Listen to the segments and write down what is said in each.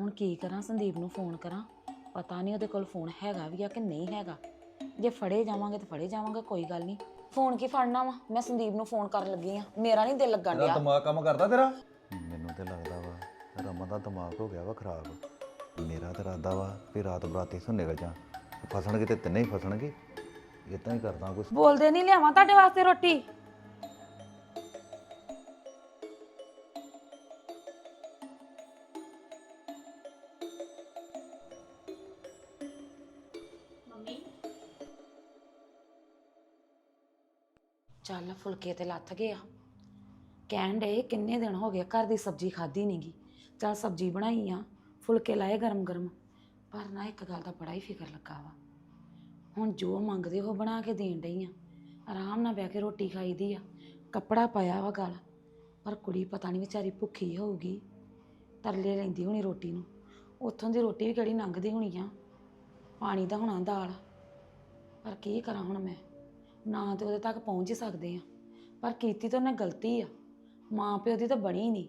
ਹੁਣ ਕੀ ਕਰਾਂ ਸੰਦੀਪ ਨੂੰ ਫੋਨ ਕਰਾਂ। ਪਤਾ ਨਹੀਂ ਉਹਦੇ ਕੋਲ ਫੋਨ ਹੈਗਾ ਵੀ ਆ ਕਿ ਨਹੀਂ ਹੈਗਾ। ਜੇ ਫੜੇ ਜਾਵਾਂਗੇ ਤਾਂ ਫੜੇ ਜਾਵਾਂਗੇ ਕੋਈ ਗੱਲ ਨਹੀਂ। ਫੋਨ ਕੀ ਫੜਨਾ ਵਾ? ਮੈਂ ਸੰਦੀਪ ਨੂੰ ਫੋਨ ਕਰਨ ਲੱਗੀ ਆ। ਮੇਰਾ ਨਹੀਂ ਦਿਲ ਲੱਗਣ ਤੇਰਾ ਡਿਆ। ਦਿਮਾਗ ਕੰਮ ਕਰਦਾ ਤੇਰਾ? ਮੈਨੂੰ ਤੇ ਲੱਗਦਾ ਵਾ ਰਮਨ ਦਾ ਦਿਮਾਗ ਹੋ ਗਿਆ ਵਾ ਖਰਾਬ। ਮੇਰਾ ਤਾਂ ਇਰਾਦਾ ਵਾ ਵੀ ਰਾਤ ਬਰਾਤੀ ਤੋਂ ਨਿਕਲ ਜਾ। ਫਸਣਗੇ ਤੇ ਤਿੰਨੇ ਹੀ ਫਸਣਗੇ। ਇਦਾਂ ਹੀ ਕਰਦਾ ਕੁਛ ਬੋਲਦੇ ਨਹੀਂ ਲਿਆਵਾਂ ਤੁਹਾਡੇ ਵਾਸਤੇ ਰੋਟੀ? ਫੁਲਕੇ ਤੇ ਲੱਥ ਗਏ ਆ। ਕਹਿਣ ਡੇ ਕਿੰਨੇ ਦਿਨ ਹੋ ਗਏ, ਘਰ ਦੀ ਸਬਜ਼ੀ ਖਾਧੀ ਨਹੀਂਗੀ ਚੱਲ ਸਬਜ਼ੀ ਬਣਾਈ ਆ, ਫੁਲਕੇ ਲਾਏ ਗਰਮ ਗਰਮ ਪਰ ਨਾ ਇੱਕ ਗੱਲ ਦਾ ਬੜਾ ਹੀ ਫਿਕਰ ਲੱਗਾ ਵਾ। ਹੁਣ ਜੋ ਮੰਗਦੇ ਉਹ ਬਣਾ ਕੇ ਦੇਣ ਡਈ ਆ। ਆਰਾਮ ਨਾਲ ਬਹਿ ਕੇ ਰੋਟੀ ਖਾਈਦੀ ਆ। ਕੱਪੜਾ ਪਾਇਆ ਵਾ ਗਲ। ਪਰ ਕੁੜੀ ਪਤਾ ਨਹੀਂ ਵਿਚਾਰੀ ਭੁੱਖੀ ਹੋਊਗੀ। ਤਰਲੇ ਲੈਂਦੀ ਹੋਣੀ ਰੋਟੀ ਨੂੰ। ਉੱਥੋਂ ਦੀ ਰੋਟੀ ਵੀ ਕਿਹੜੀ ਲੰਘਦੀ ਹੋਣੀ ਆ। ਪਾਣੀ ਦਾ ਹੋਣਾ ਦਾਲ। ਪਰ ਕੀ ਕਰਾਂ ਹੁਣ ਮੈਂ? ਨਾ ਤੇ ਉਹਦੇ ਤੱਕ ਪਹੁੰਚ ਹੀ ਸਕਦੇ ਆ। ਪਰ ਕੀਤੀ ਤਾਂ ਉਹਨੇ ਗਲਤੀ ਆ। ਮਾਂ ਪਿਓ ਦੀ ਤਾਂ ਬਣੀ ਨਹੀਂ।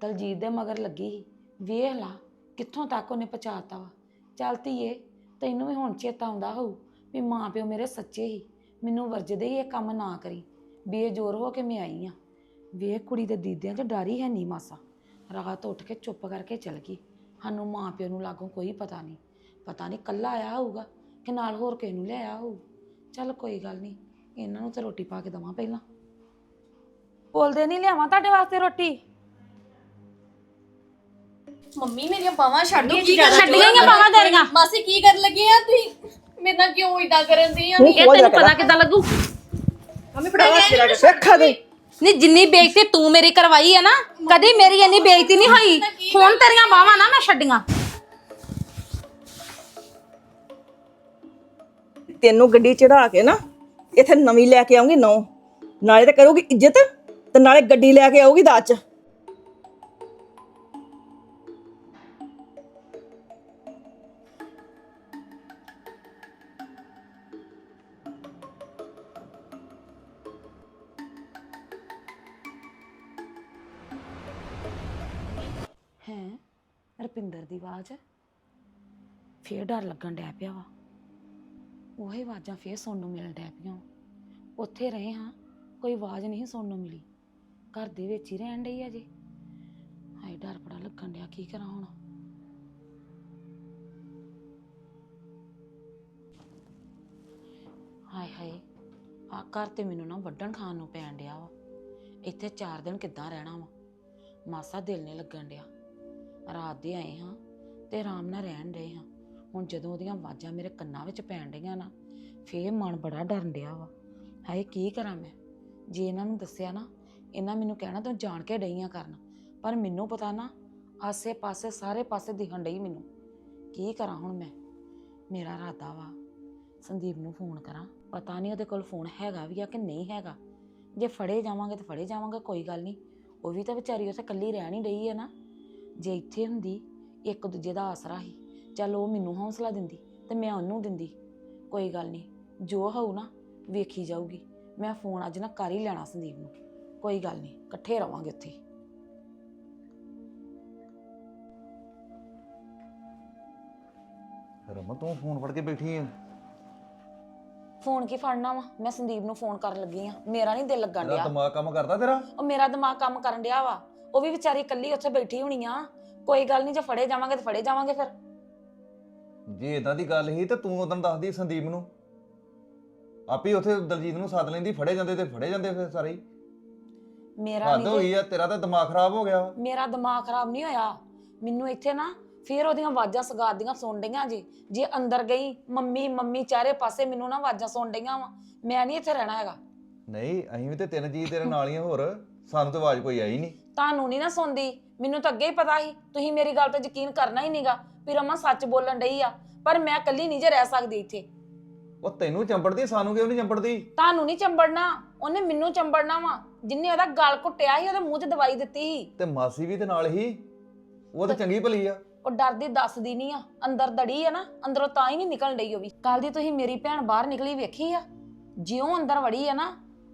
ਦਲਜੀਤ ਦੇ ਮਗਰ ਲੱਗੀ ਸੀ। ਵੇਖ ਲਾ, ਕਿੱਥੋਂ ਤੱਕ ਉਹਨੇ ਪਹੁੰਚਾਤਾ ਵਾ। ਚੱਲ ਧੀਏ, ਤੈਨੂੰ ਵੀ ਹੁਣ ਚੇਤਾ ਆਉਂਦਾ ਹੋਊ ਵੀ ਮਾਂ ਪਿਓ ਮੇਰੇ ਸੱਚੇ ਹੀ ਮੈਨੂੰ ਵਰਜਦੇ ਹੀ ਇਹ ਕੰਮ ਨਾ ਕਰੀ। ਬੇਜੋਰ ਹੋ ਕੇ ਮੈਂ ਆਈ ਆ। ਵੇਖ ਕੁੜੀ ਦੇ ਦੀਦਿਆਂ 'ਚ ਡਰ ਹੀ ਹੈ ਨਹੀਂ ਮਾਸਾ। ਰਾਤ ਉੱਠ ਕੇ ਚੁੱਪ ਕਰਕੇ ਚਲ ਗਈ। ਸਾਨੂੰ ਮਾਂ ਪਿਓ ਨੂੰ ਲਾਗੋਂ ਕੋਈ ਪਤਾ ਨਹੀਂ ਪਤਾ ਨਹੀਂ ਕੱਲਾ ਆਇਆ ਹੋਊਗਾ ਕਿ ਨਾਲ ਹੋਰ ਕਿਸੇ ਨੂੰ ਲਿਆਇਆ ਹੋਊ। ਚੱਲ ਕੋਈ ਗੱਲ ਨਹੀਂ ਇਹਨਾਂ ਨੂੰ ਤਾਂ ਰੋਟੀ ਪਾ ਕੇ ਦਵਾਂ ਪਹਿਲਾਂ। ਬੋਲਦੇ ਨਹੀਂ ਲਿਆਵਾਂ ਤੁਹਾਡੇ ਵਾਸਤੇ ਰੋਟੀ? ਮੰਮੀ ਮੇਰੀਆਂ ਬਾਹਾਂ ਛੱਡ ਦੋ ਕੀ ਕਰ- ਛੱਡ ਗਈਆਂ ਬਾਹਾਂ ਤੇਰੀਆਂ? ਮਾਸੀ ਕੀ ਕਰਨ ਲੱਗੀ ਆ ਤੁਸੀਂ? ਮੇਰੇ ਨਾਲ ਕਿਉਂ ਇਦਾਂ ਕਰਨ ਦੀ ਆ? ਇਹ ਤੈਨੂੰ ਪਤਾ ਕਿੱਦਾਂ ਲੱਗੂ? ਮੰਮੀ ਫੜਾ ਸਿੱਖਾ ਦੇ ਨਹੀਂ ਜਿੰਨੀ ਬੇਇੱਜ਼ਤੀ ਤੂੰ ਮੇਰੀ ਕਰਵਾਈ ਹੈ ਨਾ ਕਦੀ ਮੇਰੀ ਇੰਨੀ ਬੇਇੱਜ਼ਤੀ ਨਹੀਂ ਹੋਈ। ਹੁਣ ਤੇਰੀਆਂ ਬਾਹਾਂ ਨਾ ਮੈਂ ਛੱਡੀਆਂ। ਤੈਨੂੰ ਗੱਡੀ ਚੜਾ ਕੇ ਨਾ ਇੱਥੇ ਨਵੀਂ ਲੈ ਕੇ ਆਉਂਗੀ ਨੌ। ਨਾਲੇ ਤਾਂ ਕਰੂਗੀ ਇੱਜ਼ਤ। ਤੇ ਨਾਲੇ ਗੱਡੀ ਲੈ ਕੇ ਆਊਗੀ ਦਾਚ ਹੈ? ਰਪਿੰਦਰ ਦੀ ਆਵਾਜ਼? ਫੇਰ ਡਰ ਲੱਗਣ ਡੈ ਪਿਆ ਵਾ। ਉਹੀ ਆਵਾਜ਼ਾਂ ਫੇਰ ਸੁਣਨ ਨੂੰ ਮਿਲਣ ਡੈ ਪਈਆਂ ਉੱਥੇ ਰਹੇ ਹਾਂ, ਕੋਈ ਆਵਾਜ਼ ਨਹੀਂ ਸੁਣਨ ਨੂੰ ਮਿਲੀ। ਘਰ ਦੇ ਵਿੱਚ ਹੀ ਰਹਿਣ ਡਈ ਆ ਜੀ। ਹਾਏ, ਡਰ ਬੜਾ ਲੱਗਣ ਡਿਆ, ਕੀ ਕਰਾਂ ਹੁਣ? ਹਾਏ ਹਾਏ ਆ ਘਰ ਤੇ ਮੈਨੂੰ ਨਾ ਵੱਢਣ ਖਾਣ ਨੂੰ ਪੈਣ ਡਿਆ ਵਾ। ਇੱਥੇ 4 ਦਿਨ ਕਿੱਦਾਂ ਰਹਿਣਾ ਵਾ? ਮਾਸਾ ਦਿਲ ਨਹੀਂ ਲੱਗਣ ਡਿਆ। ਰਾਤ ਦੇ ਆਏ ਹਾਂ ਤੇ ਆਰਾਮ ਨਾਲ ਰਹਿਣ ਡਏ ਹਾਂ। ਹੁਣ ਜਦੋਂ ਉਹਦੀਆਂ ਆਵਾਜ਼ਾਂ ਮੇਰੇ ਕੰਨਾਂ ਵਿੱਚ ਪੈਣ ਡਈਆਂ ਨਾ, ਫੇਰ ਮਨ ਬੜਾ ਡਰਨ ਡਿਆ ਵਾ। ਹਾਏ, ਕੀ ਕਰਾਂ ਮੈਂ? ਜੇ ਇਹਨਾਂ ਨੂੰ ਦੱਸਿਆ ਨਾ ਇਹਨਾਂ ਮੈਨੂੰ ਕਹਿਣਾ, ਤੂੰ ਜਾਣ ਕੇ ਡਈਆਂ ਕਰਨ। ਪਰ ਮੈਨੂੰ ਪਤਾ ਨਾ ਆਸੇ-ਪਾਸੇ ਸਾਰੇ ਪਾਸੇ ਦਿਖਣ ਡਈ ਮੈਨੂੰ। ਕੀ ਕਰਾਂ ਹੁਣ ਮੈਂ? ਮੇਰਾ ਇਰਾਦਾ ਵਾ। ਸੰਦੀਪ ਨੂੰ ਫੋਨ ਕਰਾਂ। ਪਤਾ ਨਹੀਂ ਉਹਦੇ ਕੋਲ ਫੋਨ ਹੈਗਾ ਵੀ ਆ ਕਿ ਨਹੀਂ ਹੈਗਾ। ਜੇ ਫੜੇ ਜਾਵਾਂਗੇ ਤਾਂ ਫੜੇ ਜਾਵਾਂਗੇ, ਕੋਈ ਗੱਲ ਨਹੀਂ। ਉਹ ਵੀ ਤਾਂ ਵਿਚਾਰੀ ਉੱਥੇ ਇਕੱਲੀ ਰਹਿਣ ਹੀ ਰਹੀ ਹੈ ਨਾ। ਜੇ ਇੱਥੇ ਹੁੰਦੀ, ਇੱਕ ਦੂਜੇ ਦਾ ਆਸਰਾ ਹੀ। ਚੱਲ ਉਹ ਮੈਨੂੰ ਹੌਸਲਾ ਦਿੰਦੀ ਤੇ ਮੈਂ ਉਹਨੂੰ ਦਿੰਦੀ। ਕੋਈ ਗੱਲ ਨਹੀਂ, ਜੋ ਹੋਊ ਨਾ, ਵੇਖੀ ਜਾਊਗੀ। ਮੈਂ ਫੋਨ ਅੱਜ ਨਾ ਕਰ ਹੀ ਲੈਣਾ ਸੰਦੀਪ ਨੂੰ। ਕੋਈ ਗੱਲ ਨਹੀਂ ਇਕੱਠੇ ਰਵਾਂਗੇ ਉੱਥੇ ਰਮਨ ਤੂੰ ਫੋਨ ਫੜ ਕੇ ਬੈਠੀ ਆ? ਫੋਨ ਕੀ ਫੜਨਾ ਵਾ? ਮੈਂ ਸੰਦੀਪ ਨੂੰ ਫੋਨ ਕਰਨ ਲੱਗੀ ਆ। ਮੇਰਾ ਨਹੀਂ ਦਿਲ ਲੱਗਣ ਤੇਰਾ ਡਿਆ। ਦਿਮਾਗ ਕੰਮ ਕਰਦਾ ਤੇਰਾ? ਉਹ ਮੇਰਾ ਦਿਮਾਗ ਕੰਮ ਕਰਨ ਡਿਆ ਵਾ। ਉਹ ਵੀ ਵਿਚਾਰੀ ਇਕੱਲੀ ਉੱਥੇ ਬੈਠੀ ਹੋਣੀ ਆ। ਕੋਈ ਗੱਲ ਨਹੀਂ ਜੇ ਫੜੇ ਜਾਵਾਂਗੇ ਤਾਂ ਫੜੇ ਜਾਵਾਂਗੇ ਫਿਰ। ਜੇ ਇਦਾਂ ਦੀ ਗੱਲ ਸੀ ਤੇ ਤੂੰ ਉਦੋਂ ਦੱਸਦੀ ਸੰਦੀਪ ਨੂੰ। ਆਪੀ ਉੱਥੇ ਦਲਜੀਤ ਨੂੰ ਸੱਦ ਲੈਂਦੀ ਫੜੇ ਜਾਂਦੇ ਤੇ ਫੜੇ ਜਾਂਦੇ ਫਿਰ ਸਾਰੇ ਹੀ। ਮੇਰਾ ਹੱਦ ਨਹੀਂ ਗਈ ਆ ਤੇਰਾ ਤਾਂ ਦਿਮਾਗ ਖਰਾਬ ਹੋ ਗਿਆ ਵਾ। ਮੇਰਾ ਦਿਮਾਗ ਖਰਾਬ ਨਹੀਂ ਹੋਇਆ। ਮੈਨੂੰ ਇੱਥੇ ਨਾ ਫੇਰ ਉਹਦੀਆਂ ਆਵਾਜ਼ਾਂ ਸਗਾਦੀਆਂ ਸੁਣ ਡਈਆਂ ਜੇ। ਜੇ ਅੰਦਰ ਗਈ ਮੰਮੀ ਮੰਮੀ ਚਾਰੇ ਪਾਸੇ ਮੈਨੂੰ ਨਾ ਆਵਾਜ਼ਾਂ ਸੁਣ ਡਈਆਂ ਵਾ। ਮੈਂ ਨਹੀਂ ਇੱਥੇ ਰਹਿਣਾ ਹੈਗਾ। ਨਹੀਂ ਅਸੀਂ ਵੀ ਤੇ ਤਿੰਨ ਜੀ ਤੇਰੇ ਨਾਲ ਹੀ ਆ ਹੋਰ ਸਾਨੂੰ ਤਾਂ ਆਵਾਜ਼ ਕੋਈ ਆਈ ਨਹੀਂ। ਤੁਹਾਨੂੰ ਨਹੀਂ ਨਾ ਸੁਣਦੀ। ਮੈਨੂੰ ਤਾਂ ਅੱਗੇ ਹੀ ਪਤਾ ਸੀ। ਤੁਸੀਂ ਮੇਰੀ ਗੱਲ ਤੇ ਯਕੀਨ ਕਰਨਾ ਹੀ ਨਹੀਂਗਾ ਵੀ ਰਮਾ ਸੱਚ ਬੋਲਣ ਡਈ ਆ। ਪਰ ਮੈਂ ਇਕੱਲੀ ਨਹੀਂ ਜੇ ਰਹਿ ਸਕਦੀ ਇੱਥੇ। ਉਹ ਤੈਨੂੰ ਚੰਬੜਦੀ ਸਾਨੂੰ ਕਿਉਂ ਨਹੀਂ ਚੰਬੜਦੀ? ਤੁਹਾਨੂੰ ਨਹੀਂ ਚੰਬੜਨਾ। ਉਹਨੇ ਮੈਨੂੰ ਚੰਬੜਨਾ ਵਾ ਜਿੰਨੇ ਉਹਦਾ ਗਲ ਘੁੱਟਿਆ ਸੀ ਉਹਦੇ ਮੂੰਹ 'ਚ ਦਵਾਈ ਦਿੱਤੀ ਸੀ। ਤੇ ਮਾਸੀ ਵੀ ਤੇ ਨਾਲ ਹੀ ਉਹ ਤਾਂ ਚੰਗੀ ਭਲੀ ਆ। ਉਹ ਡਰਦੀ ਦੱਸਦੀ ਨਹੀਂ ਆ ਅੰਦਰ ਦੜੀ ਆ ਨਾ ਅੰਦਰੋਂ ਤਾਂ ਹੀ ਨਹੀਂ ਨਿਕਲਣ ਡਈ ਉਹ ਵੀ। ਕੱਲ ਦੀ ਤੁਸੀਂ ਮੇਰੀ ਭੈਣ ਬਾਹਰ ਨਿਕਲੀ ਵੇਖੀ ਆ ਜਿਉਂ ਅੰਦਰ ਵੜੀ ਆ ਨਾ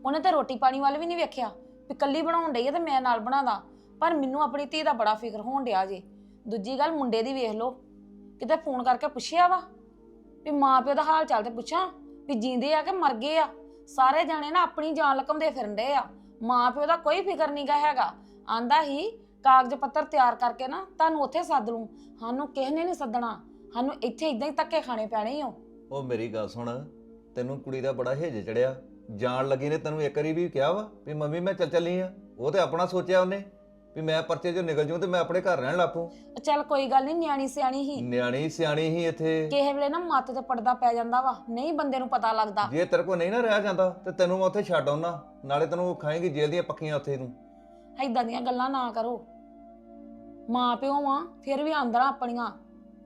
ਉਹਨੇ ਤੇ ਰੋਟੀ ਪਾਣੀ ਵੱਲ ਵੀ ਨਹੀਂ ਵੇਖਿਆ ਵੀ ਕੱਲੀ ਬਣਾਉਣ ਡਈ ਆ ਤੇ ਮੈਂ ਨਾਲ ਬਣਾਦਾ ਪਰ ਮੈਨੂੰ ਆਪਣੀ ਧੀ ਦਾ ਬੜਾ ਫਿਕਰ ਹੋਣ ਡਿਆ ਜੇ। ਦੂਜੀ ਗੱਲ ਮੁੰਡੇ ਦੀ ਵੇਖ ਲਓ ਕਿਤੇ ਫੋਨ ਕਰਕੇ ਪੁੱਛਿਆ ਵਾ ਵੀ ਮਾਂ ਪਿਓ ਦਾ ਹਾਲ ਚਾਲ ਤੇ ਪੁੱਛਾਂ ਵੀ ਜਿੰਦੇ ਆ ਕਿ ਮਰ ਗਏ ਆ? ਸਾਰੇ ਜਾਣੇ ਨਾ ਆਪਣੀ ਜਾਨ ਲਕਮਦੇ ਫਿਰਦੇ ਆ। ਮਾਂ ਪਿਓ ਦਾ ਕੋਈ ਫਿਕਰ ਨਹੀਂਗਾ ਹੈਗਾ। ਆਂਦਾ ਹੀ, ਕਾਗਜ਼ ਪੱਤਰ ਤਿਆਰ ਕਰਕੇ ਨਾ ਤੁਹਾਨੂੰ ਉੱਥੇ ਸੱਦ ਲੂੰ। ਸਾਨੂੰ ਕਿਸੇ ਨੇ ਨਹੀਂ ਸੱਦਣਾ। ਸਾਨੂੰ ਇੱਥੇ ਇਦਾਂ ਹੀ ਧੱਕੇ ਖਾਣੇ ਪੈਣੇ ਓ। ਉਹ ਮੇਰੀ ਗੱਲ ਸੁਣ, ਤੈਨੂੰ ਕੁੜੀ ਦਾ ਬੜਾ ਹੇਜ ਚੜਿਆ। ਜਾਣ ਲੱਗੀ ਨੇ ਤੈਨੂੰ ਇੱਕ ਵਾਰੀ ਵੀ ਕਿਹਾ ਵਾ ਵੀ ਮੰਮੀ ਮੈਂ ਚੱਲ ਚੱਲੀ ਆ। ਉਹ ਤੇ ਆਪਣਾ ਸੋਚਿਆ ਉਹਨੇ। ਵੀ ਮੈਂ ਪਰਚੇ 'ਚੋਂ ਨਿਕਲ ਜੂ ਤੇ ਮੈਂ ਆਪਣੇ ਘਰ ਰਹਿਣ ਲੱਪੂ ਚੱਲ ਕੋਈ ਗੱਲ ਨਹੀਂ ਨਿਆਣੀ ਸਿਆਣੀ ਹੀ। ਨਿਆਣੀ ਸਿਆਣੀ ਹੀ ਇੱਥੇ। ਕਿਸੇ ਵੇਲੇ ਨਾ ਮੱਤ ਤੇ ਪੜਦਾ ਪੈ ਜਾਂਦਾ ਵਾ ਨਹੀਂ ਬੰਦੇ ਨੂੰ ਪਤਾ ਲੱਗਦਾ। ਜੇ ਤੇਰੇ ਕੋਲ ਨਹੀਂ ਨਾ ਰਹਿ ਜਾਂਦਾ ਤੇ ਤੈਨੂੰ ਮੈਂ ਉੱਥੇ ਛੱਡ ਆਉਣਾ ਨਾਲੇ ਤੈਨੂੰ ਖਾਏਗੀ ਜੇਲ੍ਹ ਦੀਆਂ ਪੱਕੀਆਂ ਉੱਥੇ ਨੂੰ ਐਦਾਂ ਦੀਆਂ ਗੱਲਾਂ ਨਾ ਕਰੋ। ਮਾਂ ਪਿਓ ਵਾਂ ਫਿਰ ਵੀ ਆਂਦਰਾਂ ਆਪਣੀਆਂ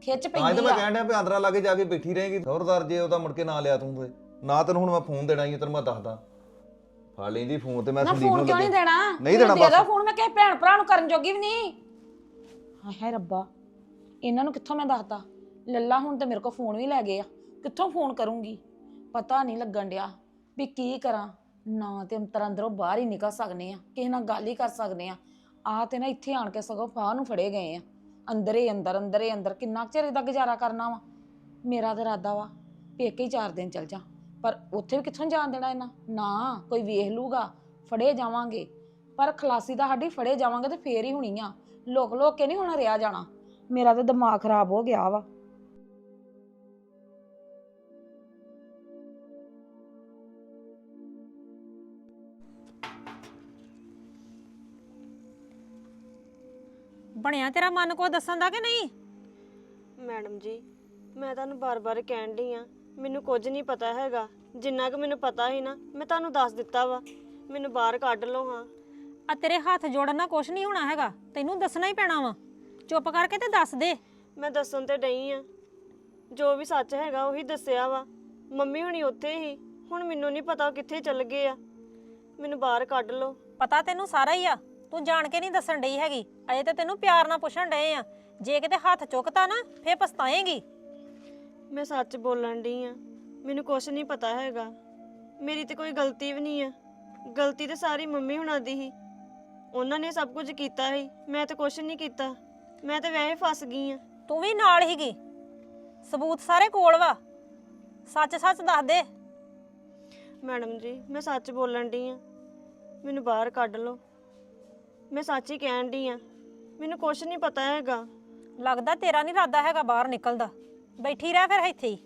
ਖਿੱਚ ਤਾਂ ਹੀ ਤਾਂ ਪੈਂਦੀ ਮੈਂ ਆ। ਕਹਿਣ ਡਿਆ ਵੀ ਅੰਦਰਾਂ ਲਾਗੇ ਜਾ ਕੇ ਬੈਠੀ ਰਹੇਗੀ ਜ਼ੋਰਦਾਰ ਜੇ ਉਹਦਾ ਮੁੜ ਕੇ ਨਾ ਲਿਆ ਤੂੰ ਤੇ। ਨਾ ਤੈਨੂੰ ਹੁਣ ਮੈਂ ਫੋਨ ਦੇਣਾ ਹੀ ਆ, ਤੈਨੂੰ ਮੈਂ ਦੱਸਦਾ। ਫੜ ਲੈਂਦੀ ਫੋਨ ਤੇ ਮੈਂ ਨਾ ਸੰਦੀਪ ਫੋਨ ਨੂੰ ਕਿਉਂ ਨਹੀਂ ਲੱਗੇ। ਦੇਣਾ? ਨਹੀਂ ਦੇਣਾ ਦੇ ਬਸ। ਫੋਨ ਮੈਂ ਕਿਸੇ ਭੈਣ ਭਰਾ ਨੂੰ ਕਰਨ ਜੋਗੀ ਵੀ ਨਹੀਂ। ਹਾਏ ਹਾਏ ਰੱਬਾ ਇਹਨਾਂ ਨੂੰ ਕਿੱਥੋਂ ਮੈਂ ਦੱਸਦਾ? ਲੱਲਾ ਹੁਣ ਤੇ ਮੇਰੇ ਕੋਲ ਫੋਨ ਵੀ ਲੈ ਗਏ ਆ। ਕਿੱਥੋਂ ਫੋਨ ਕਰੂੰਗੀ? ਪਤਾ ਨਹੀਂ ਲੱਗਣ ਡਿਆ ਵੀ ਕੀ ਕਰਾਂ। ਨਾ ਤੇ ਅੰਤਰ ਅੰਦਰੋਂ ਬਾਹਰ ਹੀ ਨਿਕਲ ਸਕਨੇ ਆ। ਕਿਸੇ ਨਾਲ ਗੱਲ ਹੀ ਕਰ ਸਕਨੇ ਆ। ਆ ਤੇ ਨਾ ਇੱਥੇ ਆਣ ਕੇ ਸਗੋਂ ਫਾਹ ਨੂੰ ਫੜੇ ਗਏ ਆ। ਅੰਦਰੇ ਅੰਦਰ ਅੰਦਰੇ ਅੰਦਰ। ਕਿੰਨਾ ਕੁ ਚਿਰ ਇਹਦਾ ਗੁਜ਼ਾਰਾ ਕਰਨਾ ਵਾ? ਮੇਰਾ ਤਾਂ ਇਰਾਦਾ ਵਾ ਪੇਕੇ ਹੀ ਚਾਰ ਦਿਨ ਚਲ ਜਾ। ਪਰ ਉੱਥੇ ਵੀ ਕਿੱਥੋਂ ਜਾਣ ਦੇਣਾ ਇਹਨਾਂ? ਨਾ ਕੋਈ ਵੇਖ ਲੂਗਾ ਫੜੇ ਜਾਵਾਂਗੇ। ਪਰ ਖਲਾਸੀ ਦਾ ਸਾਡੀ ਫੜੇ ਜਾਵਾਂਗੇ ਤੇ ਫੇਰ ਹੀ ਹੋਣੀ ਆ। ਲੋਕ ਲੋਕ ਕੇ ਨਹੀਂ ਹੁਣ ਰਿਆ ਜਾਣਾ। ਮੇਰਾ ਤਾਂ ਦਿਮਾਗ ਖਰਾਬ ਹੋ ਗਿਆ ਵਾ। ਬਣਿਆ ਤੇਰਾ ਮਨ ਕੋ ਦੱਸਣ ਦਾ ਕਿ ਨਹੀਂ? ਮੈਡਮ ਜੀ ਮੈਂ ਤੁਹਾਨੂੰ ਬਾਰ-ਬਾਰ ਕਹਿਣ ਡਈ ਆ। ਮੈਨੂੰ ਕੁਝ ਨਹੀਂ ਪਤਾ ਹੈਗਾ। ਜਿੰਨਾ ਕੁ ਮੈਨੂੰ ਪਤਾ ਸੀ ਨਾ ਮੈਂ ਤੁਹਾਨੂੰ ਦੱਸ ਦਿੱਤਾ ਵਾ। ਮੈਨੂੰ ਬਾਹਰ ਕੱਢ ਲਓ ਹਾਂ। ਆ ਤੇਰੇ ਹੱਥ ਜੋੜਨ ਨਾਲ ਕੁਛ ਨਹੀਂ ਹੋਣਾ ਹੈਗਾ। ਤੈਨੂੰ ਦੱਸਣਾ ਹੀ ਪੈਣਾ ਵਾ। ਚੁੱਪ ਕਰਕੇ ਤੇ ਦੱਸ ਦੇ। ਮੈਂ ਦੱਸਣ ਤੇ ਡਈ ਆ। ਜੋ ਵੀ ਸੱਚ ਹੈਗਾ ਉਹੀ ਦੱਸਿਆ ਵਾ। ਮੰਮੀ ਹੁਣੀ ਉੱਥੇ ਹੀ ਹੁਣ ਮੈਨੂੰ ਨਹੀਂ ਪਤਾ ਉਹ ਕਿੱਥੇ ਚੱਲ ਗਏ ਆ। ਮੈਨੂੰ ਬਾਹਰ ਕੱਢ ਲਓ। ਪਤਾ ਤੈਨੂੰ ਸਾਰਾ ਹੀ ਆ। ਤੂੰ ਜਾਣ ਕੇ ਨਹੀਂ ਦੱਸਣ ਡਈ ਹੈਗੀ। ਅਜੇ ਤੇ ਤੈਨੂੰ ਪਿਆਰ ਨਾਲ ਪੁੱਛਣ ਡਏ ਆ। ਜੇ ਕਿਤੇ ਹੱਥ ਚੁੱਕਤਾ ਨਾ ਫੇਰ ਪਛਤਾਏਂਗੀ। ਮੈਂ ਸੱਚ ਬੋਲਣ ਡਈ ਆ। ਮੈਨੂੰ ਕੁਝ ਨਹੀਂ ਪਤਾ ਹੈਗਾ। ਮੇਰੀ ਤੇ ਕੋਈ ਗਲਤੀ ਵੀ ਨਹੀਂ ਆ। ਗਲਤੀ ਤੇ ਸਾਰੀ ਮੰਮੀ ਹੁਣਾਂ ਦੀ ਹੀ। ਉਹਨਾਂ ਨੇ ਸਭ ਕੁਝ ਕੀਤਾ ਸੀ। ਮੈਂ ਤੇ ਕੁਝ ਨਹੀਂ ਕੀਤਾ। ਮੈਂ ਤੇ ਵੈਸੇ ਫਸ ਗਈ ਆ। ਤੂੰ ਵੀ ਨਾਲ ਹੀਗੀ ਸਬੂਤ ਸਾਰੇ ਕੋਲ ਵਾ। ਸੱਚ ਸੱਚ ਦੱਸ ਦੇ। ਮੈਡਮ ਜੀ ਮੈਂ ਸੱਚ ਬੋਲਣ ਡਈ ਆ। ਮੈਨੂੰ ਬਾਹਰ ਕੱਢ ਲਓ। ਮੈਂ ਸੱਚ ਹੀ ਕਹਿਣ ਡਈ ਆ। ਮੈਨੂੰ ਕੁਝ ਨਹੀਂ ਪਤਾ ਹੈਗਾ। ਲੱਗਦਾ ਤੇਰਾ ਨਹੀਂ ਇਰਾਦਾ ਹੈਗਾ ਬਾਹਰ ਨਿਕਲਦਾ। ਬੈਠੀ ਰਹਿ ਫਿਰ ਇੱਥੇ ਹੀ।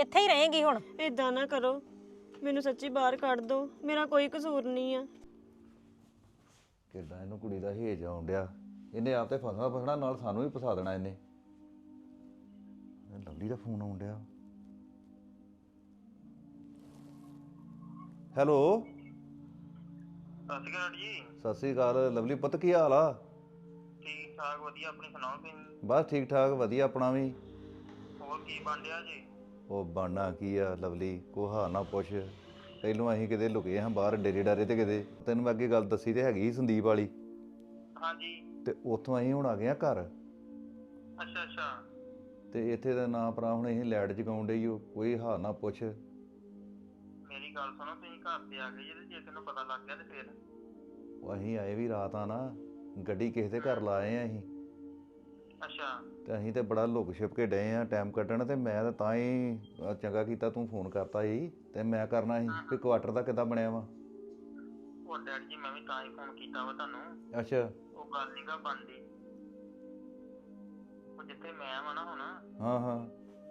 ਇੱਥੇ ਹੀ ਰਹੇਂਗੀ ਹੁਣ। ਇਦਾਂ ਨਾ ਕਰੋ। ਮੈਨੂੰ ਸੱਚੀ ਬਾਹਰ ਕੱਢ ਦਿਓ। ਮੇਰਾ ਕੋਈ ਕਸੂਰ ਨਹੀਂ ਆ। ਕਿੱਦਾਂ ਇਹਨੂੰ ਕੁੜੀ ਦਾ ਹੇਜ ਆਉਣ ਡਿਆ? ਇਹਨੇ ਆਪ ਤੇ ਫਸਣਾ ਫਸਣਾ ਨਾਲ ਸਾਨੂੰ ਵੀ ਫਸਾ ਦੇਣਾ ਇਹਨੇ। ਇਹ ਲਵਲੀ ਦਾ ਫੋਨ ਆਉਣ ਡਿਆ। ਹੈਲੋ? ਸਤਿ ਸ਼੍ਰੀ ਅਕਾਲ ਜੀ। ਸਤਿ ਸ੍ਰੀ ਅਕਾਲ। ਲਵਲੀ ਪੁੱਤ ਕੀ ਹਾਲ ਆ? ਠੀਕ ਠਾਕ ਵਧੀਆ। ਆਪਣੀ ਸੁਣਾਓ ਤੁਸੀਂ ਬਸ ਠੀਕ ਠਾਕ ਵਧੀਆ ਆਪਣਾ ਵੀ। ਹੋਰ ਕੀ ਬਣ ਰਿਹਾ ਜੀ? ਉਹ ਬਾਣਾ ਕੀ ਆ ਲਵਲੀ? ਕੋਹਾ ਨਾ ਪੁੱਛ। ਪਹਿਲੋਂ ਅਸੀਂ ਕਿਤੇ ਲੁਕੇ ਹਾਂ ਬਾਹਰ ਡੇਰੇ ਡਾਰੇ ਤੇ ਕਿਤੇ। ਤੈਨੂੰ ਮੈਂ ਅੱਗੇ ਗੱਲ ਦੱਸੀ ਤੇ ਹੈਗੀ ਸੀ ਸੰਦੀਪ ਵਾਲੀ। ਹਾਂਜੀ। ਤੇ ਉੱਥੋਂ ਅਸੀਂ ਹੁਣ ਆ ਗਏ ਆ ਘਰ। ਅੱਛਾ ਅੱਛਾ। ਤੇ ਇੱਥੇ ਦਾ ਨਾਂ ਪਰਾ ਹੁਣ ਅਸੀਂ ਲੈਟ ਜਗਾਉਣ ਡਈ ਓ ਕੋਈ ਹਾਲ ਨਾ ਪੁੱਛ। ਮੇਰੀ ਗੱਲ ਸੁਣੋ ਤੁਸੀਂ ਘਰ ਤੇ ਆ ਗਏ ਜੇ ਜੇ ਤੈਨੂੰ ਪਤਾ ਲੱਗ ਗਿਆ ਤੇ ਫਿਰ। ਉਹ ਅਸੀਂ ਆਏ ਵੀ ਰਾਤ ਆ ਨਾ ਗੱਡੀ ਕਿਸੇ ਦੇ ਘਰ ਲਾਏ ਆ ਅਸੀਂ। ਅੱਛਾ। ਤੇ ਅਸੀਂ ਤੇ ਬੜਾ ਲੁਕ ਛਿਪ ਕੇ ਡਏ ਆ ਟਾਈਮ ਕੱਢਣ ਤੇ ਮੈਂ ਤਾਂ ਤਾਂ ਹੀ ਅਹ ਚੰਗਾ ਕੀਤਾ ਤੂੰ ਫੋਨ ਕਰਤਾ ਸੀ ਤੇ ਮੈਂ ਕਰਨਾ ਸੀ ਕਿ ਕੁਆਟਰ ਦਾ ਕਿੱਦਾਂ ਬਣਿਆ ਵਾ। ਉਹ ਡੈਡੀ ਜੀ ਮੈਂ ਵੀ ਤਾਂ ਹੀ ਫੋਨ ਕੀਤਾ ਵਾ ਤੁਹਾਨੂੰ। ਅੱਛਾ। ਉਹ ਗੱਲ ਨੀ ਗਾ ਬਣਦੀ। ਉਹ ਜਿੱਥੇ ਮੈਂ ਵਾ ਨਾ ਹੁਣ ਹਾਂ ਹਾਂ।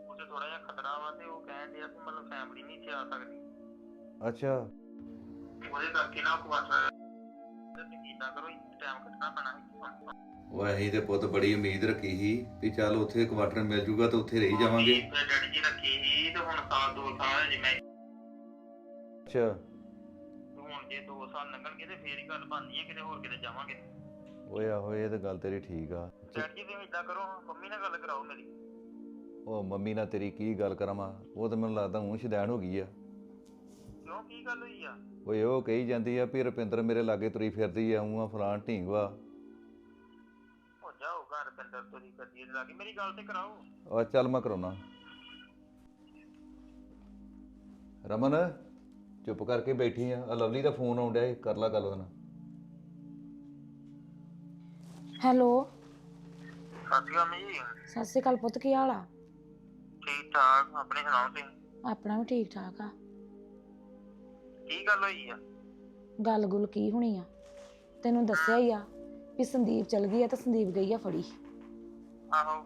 ਉੱਥੇ ਥੋੜਾ ਜਿਹਾ ਖਤਰਾ ਵਾ ਤੇ ਉਹ ਕਹਿਣ ਡਿਆ ਕਿ ਮਤਲਬ ਫੈਮਿਲੀ ਨਹੀਂ ਇੱਥੇ ਆ ਸਕਦੀ। ਅੱਛਾ। ਉਹਦੇ ਕਰਕੇ ਨਾ ਕੁਆਟਰ ਤੇ ਕੀਤਾ ਕਰੋ ਟਾਈਮ ਕੱਢਣਾ ਪੈਣਾ ਸੀ ਉਹ ਅਸੀਂ ਤੇ ਪੁੱਤ ਬੜੀ ਉਮੀਦ ਰੱਖੀ ਸੀ ਵੀ ਚੱਲ ਉੱਥੇ ਕੁਆਟਰ ਮਿਲ ਜੂਗਾ ਤੇ ਉੱਥੇ ਰਹੀ ਜਾਵਾਂਗੇ। ਤੇ ਡੈਡੀ ਜੀ ਰੱਖੀ ਸੀ ਤੇ ਹੁਣ ਸਾਲ ਦੋ ਸਾਲ ਜੇ ਮੈਂ ਅੱਛਾ। ਹੁਣ ਜੇ 2 ਸਾਲ ਲੰਘਣਗੇ ਤੇ ਫੇਰ ਹੀ ਗੱਲ ਬਣਨੀ ਹੈ ਕਿਤੇ ਹੋਰ ਕਿਤੇ ਜਾਵਾਂਗੇ। ਓਏ ਆਹੋ ਇਹ ਤਾਂ ਗੱਲ ਤੇਰੀ ਠੀਕ ਆ। ਡੈਡ ਜੀ ਤੁਸੀਂ ਇਦਾਂ ਕਰੋ ਮੰਮੀ ਨਾਲ ਗੱਲ ਕਰਾਓ ਮੇਰੀ। ਉਹ ਮੰਮੀ ਨਾਲ ਤੇਰੀ ਕੀ ਗੱਲ ਕਰਾਵਾਂ ਉਹ ਤਾਂ ਮੈਨੂੰ ਲੱਗਦਾ ਹੂੰ ਸ਼ਦੈਣ ਹੋ ਗਈ ਆ। ਕਿਉਂ ਕੀ ਗੱਲ ਹੋਈ ਆ? ਓਏ ਉਹ ਕਹੀ ਜਾਂਦੀ ਆ ਵੀ ਰੁਪਿੰਦਰ ਮੇਰੇ ਲਾਗੇ ਤੁਰੀ ਫਿਰਦੀ ਆ ਊਂ ਆ ਫਲਾਣ ਢੀਂਗ ਵਾ ਹੋ ਜਾਓ ਘਰ ਪਿੰਦਰ ਤੁਰੀ ਕਰਦੀ ਇਹਦੇ ਲਾਗੇ ਮੇਰੀ ਗੱਲ ਤੇ ਕਰਾਓ। ਆ ਚੱਲ ਮੈਂ ਕਰਾਉਣਾ। ਰਮਨ ਚੁੱਪ ਕਰਕੇ ਬੈਠੀ ਆ। ਆ ਲਵਲੀ ਦਾ ਫੋਨ ਆਉਣ ਡਿਆ ਸੀ, ਕਰ ਲਾ ਗੱਲ ਉਹਦੇ ਨਾਲ। ਹੈਲੋ। ਸਤਿ ਸ਼੍ਰੀ ਅਕਾਲ ਜੀ। ਸਤਿ ਸ਼੍ਰੀ ਅਕਾਲ ਪੁੱਤ ਕੀ ਹਾਲ ਆ? ਠੀਕ ਠਾਕ ਆਪਣੇ ਸੁਣਾਓ ਤੁਸੀਂ? ਆਪਣਾ ਵੀ ਠੀਕ ਠਾਕ ਆ। ਕੀ ਗੱਲ ਹੋਈ ਆ? ਗੱਲ ਗੁੱਲ ਕੀ ਹੋਣੀ ਆ? ਤੈਨੂੰ ਦੱਸਿਆ ਹੀ ਆ ਵੀ ਸੰਦੀਪ ਚਲ ਗਈ ਆ ਤੇ ਸੰਦੀਪ ਗਈ ਆ ਫੜੀ। ਆਹੋ।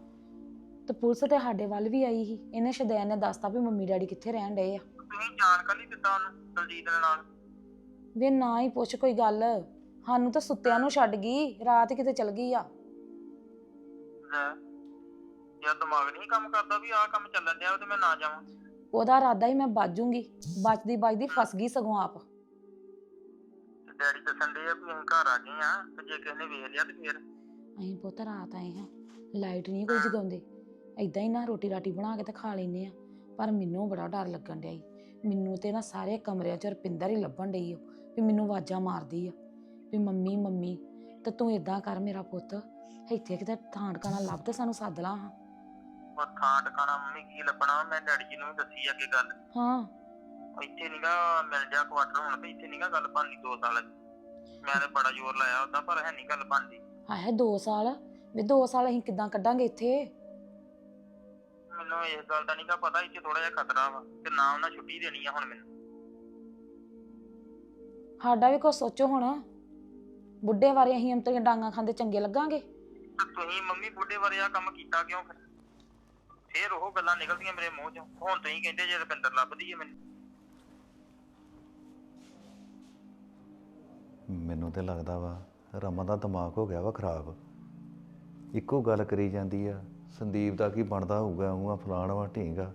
ਤੇ ਪੁਲਿਸ ਤੇ ਸਾਡੇ ਵੱਲ ਵੀ ਆਈ ਸੀ। ਇਹਨੇ ਸ਼ਦੈਨ ਨੇ ਦੱਸਤਾ ਵੀ ਮੰਮੀ ਡੈਡੀ ਕਿੱਥੇ ਰਹਿਣ ਡਏ ਆ। ਤੁਸੀਂ ਜਾਣ ਕਾਲੀ ਦਿੱਤਾ ਉਹਨੂੰ ਦਲਜੀਤ ਦੇ ਨਾਲ। ਵੇ ਨਾ ਹੀ ਪੁੱਛ ਕੋਈ ਗੱਲ। ਸਾਨੂੰ ਤਾਂ ਸੁੱਤਿਆਂ ਨੂੰ ਛੱਡ ਗਈ ਰਾਤ ਕਿਤੇ ਚਲ ਗਈ ਆ। ਲੈ ਯਾਰ ਦਿਮਾਗ ਨਹੀਂ ਕੰਮ ਕਰਦਾ ਵੀ ਆਹ ਕੰਮ ਚੱਲਣ ਡਿਆ ਤੇ ਮੈਂ ਨਾ ਜਾਵਾਂ। ਉਹਦਾ ਇਰਾਦਾ ਹੀ ਮੈਂ ਬਾਜੂਗੀ। ਬਚਦੀ ਬਚਦੀ ਫਸ ਗਈ ਸਗੋਂ ਆਪ। ਤੇ ਡੈਡੀ ਦੱਸਣ ਦੇ ਆ ਵੀ ਅਸੀਂ ਘਰ ਆ ਗਏ ਆ ਤੇ ਜੇ ਕਿਸੇ ਨੇ ਵੇਖ ਲਿਆ ਤੇ ਫੇਰ। ਅਸੀਂ ਪੁੱਤ ਰਾਤ ਆਏ ਹਾਂ। ਲਾਈਟ ਨਹੀਂ ਕੋਈ ਜਗਾਉਂਦੇ। ਐਦਾਂ ਹੀ ਨਾ ਰੋਟੀ ਰਾਟੀ ਬਣਾ ਕੇ ਤੇ ਖਾ ਲੈਨੇ ਆ। ਪਰ ਮੈਨੂੰ ਬੜਾ ਡਰ ਲੱਗਣ ਡਿਆ ਈ। ਮੈਨੂੰ ਤੇ ਨਾ ਸਾਰੇ ਕਮਰਿਆਂ 'ਚ ਰਪਿੰਦਰ ਹੀ ਲੱਭਣ ਡਈ ਓ ਵੀ ਮੈਨੂੰ ਆਵਾਜ਼ਾਂ ਮਾਰਦੀ ਆ। ਵੀ ਮੰਮੀ ਮੰਮੀ ਤੇ ਤੂੰ ਇਦਾਂ ਕਰ ਮੇਰਾ ਪੁੱਤ। ਇੱਥੇ ਕਿਤੇ ਥਾਂ ਟਿਕਾਣਾ ਲੱਭ ਤੇ ਸਾਨੂੰ ਸੱਦ ਲਾ ਹਾਂ। ਉਹ ਥਾਂ ਟਿਕਾਣਾ ਮੰਮੀ ਕੀ ਲੱਭਣਾ? ਮੈਂ ਡੈਡੀ ਜੀ ਨੂੰ ਵੀ ਦੱਸੀ ਅੱਗੇ ਗੱਲ। ਹਾਂ। ਇੱਥੇ ਨੀਗਾ ਮਿਲ ਜਾ ਕੁਆਟਰ ਹੁਣ ਤੇ ਇੱਥੇ ਨੀਗਾ ਗੱਲ ਬਣਨੀ ਦੋ ਸਾਲ। ਮੈਂ ਤੇ ਬੜਾ ਜ਼ੋਰ ਲਾਇਆ ਉਦਾਂ ਪਰ ਹੈ ਨਹੀਂ ਗੱਲ ਬਣਦੀ। ਆਹੇ 2 ਸਾਲ? ਵੀ 2 ਸਾਲ ਅਸੀਂ ਕਿੱਦਾਂ ਕੱਢਾਂਗੇ ਇੱਥੇ? ਮੈਨੂੰ ਇਸ ਗੱਲ ਦਾ ਨਹੀਂਗਾ ਪਤਾ ਇੱਥੇ ਥੋੜਾ ਜਿਹਾ ਖਤਰਾ ਵਾ ਤੇ ਨਾ ਉਹਨਾਂ ਛੁੱਟੀ ਦੇਣੀ ਆ ਹੁਣ ਮੈਨੂੰ। ਸਾਡਾ ਵੀ ਕੁਛ ਸੋਚੋ ਹੁਣ। ਬੁੱਢੇ ਵਾਰੇ ਅਸੀਂ ਅੰਤਰੀਆਂ ਡਾਂਗਾ ਖਾਂਦੇ ਚੰਗੇ ਲੱਗਾਂਗੇ? ਤੇ ਤੁਸੀਂ ਮੰਮੀ ਬੁੱਢੇ ਬਾਰੇ ਆ ਕੰਮ ਕੀਤਾ ਕਿਉਂ ਫਿਰ? ਫੇਰ ਉਹ ਗੱਲਾਂ ਨਿਕਲਦੀਆਂ ਮੇਰੇ ਮੂੰਹ ਚੋਂ। ਹੁਣ ਤੁਸੀਂ ਕਹਿੰਦੇ ਜੇ ਰੁਪਿੰਦਰ ਲੱਭਦੀ ਹੈ ਮੈਨੂੰ। ਮੈਨੂੰ ਤੇ ਲੱਗਦਾ ਵਾ ਰਮਨ ਦਾ ਦਿਮਾਗ ਹੋ ਗਿਆ ਵਾ ਖਰਾਬ। ਇੱਕੋ ਗੱਲ ਕਰੀ ਜਾਂਦੀ ਆ ਸੰਦੀਪ ਦਾ ਕੀ ਬਣਦਾ ਹੋਊਗਾ ਉਹ ਫਲਾਣ ਵਾ ਢੀਂਗਾ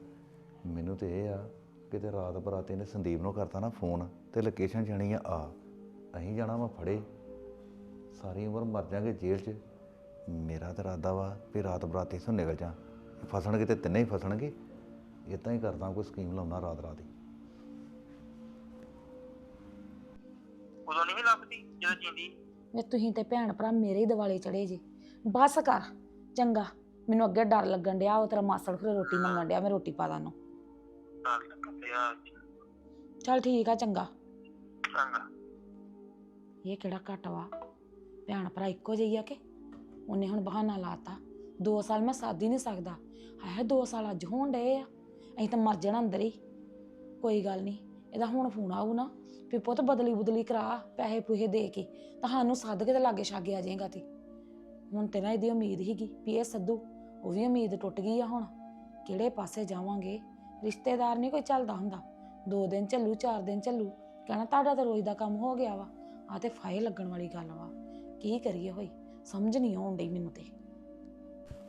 ਮੈਨੂੰ ਤੇ ਇਹ ਆ ਕਿਤੇ ਰਾਤ ਬਰਾਤੇ ਨੇ ਸੰਦੀਪ ਨੂੰ ਕਰਤਾ ਨਾ ਫੋਨ ਤੇ ਲੋਕੇਸ਼ਨ ਜਾਣੀ ਆ ਆ। ਅਸੀਂ ਜਾਣਾ ਵਾ ਫੜੇ। ਸਾਰੀ ਉਮਰ ਮਰ ਜਾਾਂਗੇ ਜੇਲ੍ਹ 'ਚ। ਮੇਰਾ ਤਾਂ ਇਰਾਦਾ ਵਾ ਵੀ ਰਾਤ ਬਰਾਤੇ ਤੋਂ ਨਿਕਲ ਜਾ। ਫਸਣਗੇ ਤੇ ਤਿੰਨੇ ਹੀ ਫਸਣਗੇ। ਇਦਾਂ ਹੀ ਕਰਦਾ ਕੋਈ ਸਕੀਮ ਲਾਉਣਾ ਰਾਤ ਰਾਤ ਹੀ। ਉਦੋਂ ਨਹੀਂ ਲੱਭਦੀ ਜਦੋਂ ਜਿੰਦੀ? ਵੇ ਤੁਸੀਂ ਤੇ ਭੈਣ ਭਰਾ ਮੇਰੇ ਹੀ ਦਿਵਾਲੇ ਚੜੇ ਜੇ। ਬਸ ਕਰ ਚੰਗਾ। ਮੈਨੂੰ ਅੱਗੇ ਡਰ ਲੱਗਣ ਡਿਆ ਉਹ ਤੇਰਾ ਮਾਸੜ ਫਿਰ ਰੋਟੀ ਮੰਗਣ ਡਿਆ ਮੈਂ ਰੋਟੀ ਪਾ ਦਾਂ ਨੂੰ ਚੱਲ ਠੀਕ ਆ ਚੰਗਾ। ਚੰਗਾ। ਇਹ ਕਿਹੜਾ ਘੱਟ ਵਾ? ਭੈਣ ਭਰਾ ਇੱਕੋ ਜਿਹੀ ਆ ਕਿ? ਉਹਨੇ ਹੁਣ ਬਹਾਨਾ ਲਾਤਾ। 2 ਸਾਲ ਮੈਂ ਸਾਥ ਹੀ ਨਹੀਂ ਸਕਦਾ। ਹਾਏ 2 ਸਾਲ ਅੱਜ ਹੋਣ ਡਏ ਆ। ਅਸੀਂ ਤਾਂ ਮਰ ਜਾਣਾ ਅੰਦਰ ਹੀ। ਕੋਈ ਗੱਲ ਨਹੀਂ ਇਹਦਾ ਹੁਣ ਫੋਨ ਆਊ ਨਾ। ਵੀ ਪੁੱਤ ਬਦਲੀ ਬਦਲੀ ਕਰਾ ਪੈਸੇ ਪੂਹੇ ਦੇ ਕੇ। ਤੁਹਾਨੂੰ ਸੱਦ ਕੇ ਤੇ ਲਾਗੇ ਛਾਗੇ ਆ ਜਾਏਗਾ ਤੇ। ਹੁਣ ਤੇ ਨਾ ਇਹਦੀ ਉਮੀਦ ਹੀਗੀ ਵੀ ਇਹ ਸੱਦੂ ਉਹ ਵੀ ਉਮੀਦ ਟੁੱਟ ਗਈ ਆ ਹੁਣ। ਕਿਹੜੇ ਪਾਸੇ ਜਾਵਾਂਗੇ? ਰਿਸ਼ਤੇਦਾਰ ਨਹੀਂ ਕੋਈ ਚੱਲਦਾ ਹੁੰਦਾ। ਦੋ ਦਿਨ ਚੱਲੂ ਚਾਰ ਦਿਨ ਚੱਲੂ ਕਹਿਣਾ ਤੁਹਾਡਾ ਤਾਂ ਰੋਜ਼ ਦਾ ਕੰਮ ਹੋ ਗਿਆ ਵਾ। ਆ ਤੇ ਫਾਇਲ ਲੱਗਣ ਵਾਲੀ ਗੱਲ ਵਾ। ਕੀ ਕਰੀਏ ਹੋਈ? ਸਮਝ ਨਹੀਂ ਆਉਣ ਡਈ ਮੈਨੂੰ ਤੇ।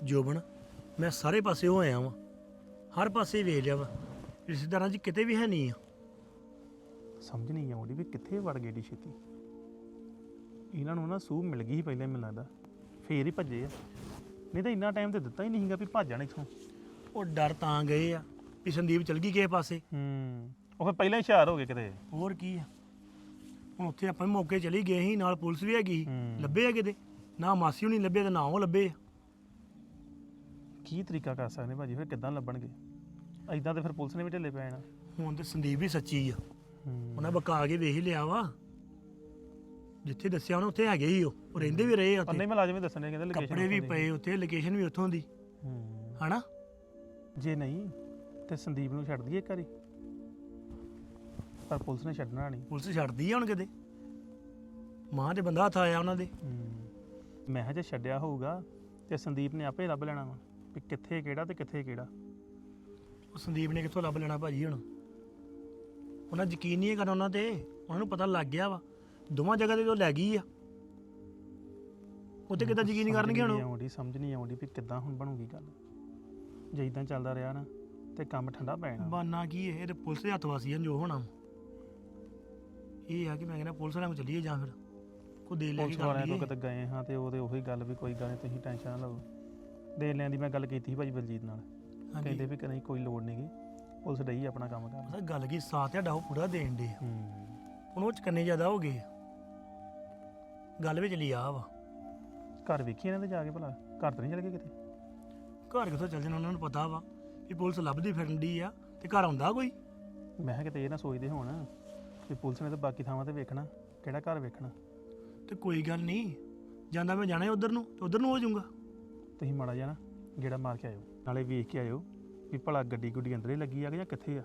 ਜੋਬਨ ਮੈਂ ਸਾਰੇ ਪਾਸੇ ਹੋ ਆਇਆ ਵਾਂ। ਹਰ ਪਾਸੇ ਵੇਖ ਲਿਆ ਵਾ। ਰਿਸ਼ਤੇਦਾਰਾਂ 'ਚ ਕਿਤੇ ਵੀ ਹੈ ਨਹੀਂ ਆ। ਸਮਝ ਨਹੀਂ ਆਉਂਦੀ ਵੀ ਕਿੱਥੇ ਵੜ ਗਈ ਡੀ ਛੇਤੀ। ਇਹਨਾਂ ਨੂੰ ਨਾ ਸੂਹ ਮਿਲ ਗਈ ਸੀ ਪਹਿਲਾਂ ਮੈਨੂੰ ਲੱਗਦਾ। ਫੇਰ ਹੀ ਭੱਜੇ ਆ। ਨਹੀਂ ਤਾਂ ਇੰਨਾ ਟਾਈਮ ਤੇ ਦਿੱਤਾ ਹੀ ਨਹੀਂ ਸੀਗਾ ਵੀ ਭੱਜ ਜਾਣ ਇੱਥੋਂ। ਉਹ ਡਰ ਤਾਂ ਗਏ ਆ ਵੀ ਸੰਦੀਪ ਚਲ ਗਈ ਕਿਸੇ ਪਾਸੇ। ਹੂੰ ਉਹ ਫਿਰ ਪਹਿਲਾਂ ਹੀ ਹੁਸ਼ਿਆਰ ਹੋ ਗਏ ਕਿਤੇ। ਹੋਰ ਕੀ ਆ? ਹੁਣ ਉੱਥੇ ਆਪਾਂ ਵੀ ਮੌਕੇ ਚਲੀ ਗਏ ਸੀ ਨਾਲ ਪੁਲਿਸ ਵੀ ਹੈਗੀ ਸੀ। ਹੂੰ। ਲੱਭੇ ਆ ਕਿਤੇ? ਨਾ ਮਾਸੀ ਹੁਣੀ ਲੱਭੇ ਤੇ ਨਾ ਉਹ ਲੱਭੇ ਆ। ਕੀ ਤਰੀਕਾ ਕਰ ਸਕਦੇ ਭਾਜੀ? ਫਿਰ ਕਿੱਦਾਂ ਲੱਭਣਗੇ? ਐਦਾਂ ਤੇ ਫਿਰ ਪੁਲਿਸ ਨੇ ਵੀ ਢਿੱਲੇ ਪੈ ਜਾਣਾ। ਹੁਣ ਤੇ ਸੰਦੀਪ ਵੀ ਸੱਚੀ ਆ। ਹੂੰ। ਉਹਨਾਂ ਬਕਾ ਕੇ ਵੇਖ ਹੀ ਲਿਆ ਵਾ। ਜਿੱਥੇ ਦੱਸਿਆ ਉਹਨੇ ਉੱਥੇ ਹੈਗੇ ਹੀ ਉਹ। ਉਹ ਰਹਿੰਦੇ ਵੀ ਰਹੇ ਆ ਉੱਥੇ। ਨਹੀਂ ਮੈਂ ਲਾਜ਼ਮੀ ਦੱਸਣੇ ਕਹਿੰਦੇ ਲੋਕੇਸ਼ਨ ਕੱਪੜੇ ਵੀ ਪਏ ਉੱਥੇ ਲੋਕੇਸ਼ਨ ਵੀ ਉੱਥੋਂ ਦੀ। ਹੂੰ। ਹਨਾ? ਜੇ ਨਹੀਂ ਤੇ ਸੰਦੀਪ ਨੂੰ ਛੱਡ ਦਈਏ ਘਰੇ ਪਰ ਪੁਲਿਸ ਨੇ ਛੱਡਣਾ ਨਹੀਂ। ਪੁਲਿਸ ਛੱਡਦੀ ਆ ਹੁਣ ਕਿਤੇ। ਮਾਂ ਦੇ ਬੰਦਾ ਹੱਥ ਆਇਆ ਉਹਨਾਂ ਦੇ। ਮੈਂ ਕਿਹਾ ਜੇ ਛੱਡਿਆ ਹੋਊਗਾ ਤੇ ਸੰਦੀਪ ਨੇ ਆਪੇ ਲੱਭ ਲੈਣਾ ਵਾ ਵੀ ਕਿੱਥੇ ਕਿਹੜਾ ਤੇ ਕਿੱਥੇ ਕਿਹੜਾ। ਉਹ ਸੰਦੀਪ ਨੇ ਕਿੱਥੋਂ ਲੱਭ ਲੈਣਾ ਭਾਜੀ ਹੁਣ? ਉਹਨਾਂ ਯਕੀਨ ਨਹੀਂ ਕਰਨਾ ਉਹਨਾਂ ਤੇ। ਉਹਨਾਂ ਨੂੰ ਪਤਾ ਲੱਗ ਗਿਆ ਵਾ। ਦੋਵਾਂ ਜਗ੍ਹਾ ਤੇ ਜੋ ਲੈ ਗਈ ਆ। ਉੱਥੇ ਕਿੱਦਾਂ ਯਕੀਨ ਕਰਨਗੇ ਹੁਣ ਉਹ? ਆਉਂਦੀ ਸਮਝ ਨਹੀਂ ਆਉਂਦੀ ਵੀ ਕਿੱਦਾਂ ਹੁਣ ਬਣੂਗੀ ਗੱਲ। ਜੇ ਇਦਾਂ ਚੱਲਦਾ ਰਿਹਾ ਨਾ ਤੇ ਕੰਮ ਠੰਡਾ ਪੈ ਜਾਣਾ। ਬਾਨਾ ਕੀ ਇਹ? ਤੇ ਪੁਲਿਸ ਦੇ ਹੱਥ ਵਾਸੀ ਆ ਜੋ ਹੋਣਾ। ਇਹ ਆ ਕਿ ਮੈਂ ਕਹਿੰਦਾ ਪੁਲਿਸ ਵਾਲਿਆਂ ਚੱਲੀਏ ਜਾਂ ਫਿਰ? ਕੋ ਦੇ ਲੈ ਕੇ ਪੁਲਿਸ ਕਰ ਵਾਲਿਆਂ ਤੋਂ ਲਈਏ ਕਿਤੇ ਗਏ ਹਾਂ ਤੇ ਉਹਦੇ ਉਹੀ ਗੱਲ ਵੀ ਕੋਈ ਗੱਲ ਨਹੀਂ ਤੁਸੀਂ ਟੈਨਸ਼ਨ ਨਾ ਲਓ। ਦੇ ਲੈਣ ਦੀ ਮੈਂ ਗੱਲ ਕੀਤੀ ਸੀ ਭਾਜੀ ਬਲਜੀਤ ਨਾਲ। ਹਾਂਜੀ। ਕਹਿੰਦੇ ਵੀ ਨਹੀਂ ਕੋਈ ਲੋੜ ਨਹੀਂਗੀ ਪੁਲਿਸ ਡਈ ਆਪਣਾ ਕੰਮ ਕਰਨ। ਪਤਾ ਗੱਲ ਕੀ ਸਾਥ ਤੁਹਾਡਾ ਉਹ ਪੂਰਾ ਦੇਣ ਦੇ ਹੂੰ। ਹੁਣ ਉਹ ਚਕੰਨੇ ਜ਼ਿਆਦਾ ਹੋ ਗਏ ਆ। ਗੱਲ ਵਿੱਚ ਲਈ ਆ ਵਾ। ਘਰ ਵੇਖੀ ਇਹਨਾਂ ਦੇ ਜਾ ਕੇ ਭਲਾ? ਘਰ ਤਾਂ ਨਹੀਂ ਚਲ ਗਏ ਕਿਤੇ? ਘਰ ਕਿੱਥੋਂ ਚੱਲ ਜਾਣਾ ਉਹਨਾਂ ਨੂੰ ਪਤਾ ਵਾ ਵੀ ਪੁਲਿਸ ਲੱਭਦੀ ਫਿਰਨ ਦੀ ਆ ਤੇ ਘਰ ਆਉਂਦਾ ਕੋਈ? ਮੈਂ ਕਿਹਾ ਕਿਤੇ ਇਹ ਨਾ ਸੋਚਦੇ ਹੋਣ ਵੀ ਪੁਲਿਸ ਨੇ ਤਾਂ ਬਾਕੀ ਥਾਵਾਂ ਤੇ ਵੇਖਣਾ ਕਿਹੜਾ ਘਰ ਵੇਖਣਾ। ਤੇ ਕੋਈ ਗੱਲ ਨਹੀਂ। ਜਾਂਦਾ ਮੈਂ ਜਾਣਾ ਉਧਰ ਨੂੰ ਤੇ ਉਧਰ ਨੂੰ ਹੋ ਜਾਊਗਾ। ਤੁਸੀਂ ਮਾੜਾ ਜਿਹਾ ਨਾ ਗੇੜਾ ਮਾਰ ਕੇ ਆਇਓ। ਨਾਲੇ ਵੇਖ ਕੇ ਆਇਓ ਵੀ ਭਲਾ ਗੱਡੀ ਗੁੱਡੀ ਅੰਦਰੇ ਲੱਗੀ ਆ ਕਿ ਜਾਂ ਕਿੱਥੇ ਆ।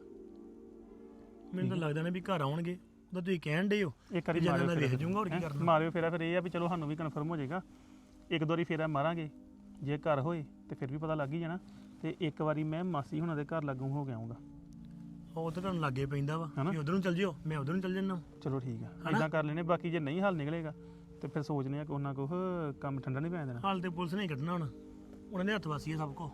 ਮੈਨੂੰ ਤਾਂ ਲੱਗਦਾ ਨੇ ਵੀ ਘਰ ਆਉਣਗੇ। ਉਹਦਾ ਤੁਸੀਂ ਕਹਿਣ ਡੇ ਹੋ ਇੱਕ ਵਾਰੀ ਮਾਰਿਓ ਮੈਂ ਵੇਖ ਜਾਊਂਗਾ ਹੋਰ ਕੀ? ਕਰਨਾ। ਮਾਰਿਓ ਫੇਰਾ ਫਿਰ ਇਹ ਆ ਵੀ ਚਲੋ ਸਾਨੂੰ ਵੀ ਕਨਫਰਮ ਹੋ ਜਾਏਗਾ। ਇੱਕ ਦੋ ਵਾਰੀ ਫੇਰਾ ਮਾਰਾਂਗੇ। ਜੇ ਘਰ ਹੋਏ ਤੇ ਫਿਰ ਵੀ ਪਤਾ ਲੱਗ ਹੀ ਜਾਣਾ। ਤੇ ਇੱਕ ਵਾਰੀ ਮੈਂ ਮਾਸੀ ਹੁਣਾਂ ਦੇ ਘਰ ਲੱਗੂ ਹੋ ਕੇ ਆਉਂਗਾ ਉਹ ਤਾਂ ਤੁਹਾਨੂੰ ਲੱਗੇ ਪੈਂਦਾ ਵਾ। ਹਨਾ? ਵੀ ਉਧਰ ਨੂੰ ਚੱਲ ਜਿਓ ਮੈਂ ਉਧਰ ਨੂੰ ਚੱਲ ਜੰਨਾ ਚਲੋ ਠੀਕ ਆ। ਹਨਾ? ਇਦਾਂ ਕਰ ਲੈਨੇ ਬਾਕੀ ਜੇ ਨਹੀਂ ਹੱਲ ਨਿਕਲੇਗਾ ਤੇ ਫਿਰ ਸੋਚਨੇ ਆ ਕੋਈ ਨਾ ਕੁਛ ਕੰਮ ਠੰਡਾ ਨਹੀਂ ਪੈਣ ਦੇਣਾ। ਹਾਲ ਤੇ ਪੁਲਿਸ ਨੇ ਹੀ ਕੱਢਣਾ ਹੁਣ। ਉਹਨਾਂ ਦੇ ਹੱਥ ਵਾਸੀ ਹੈ ਸਭ ਕੋ।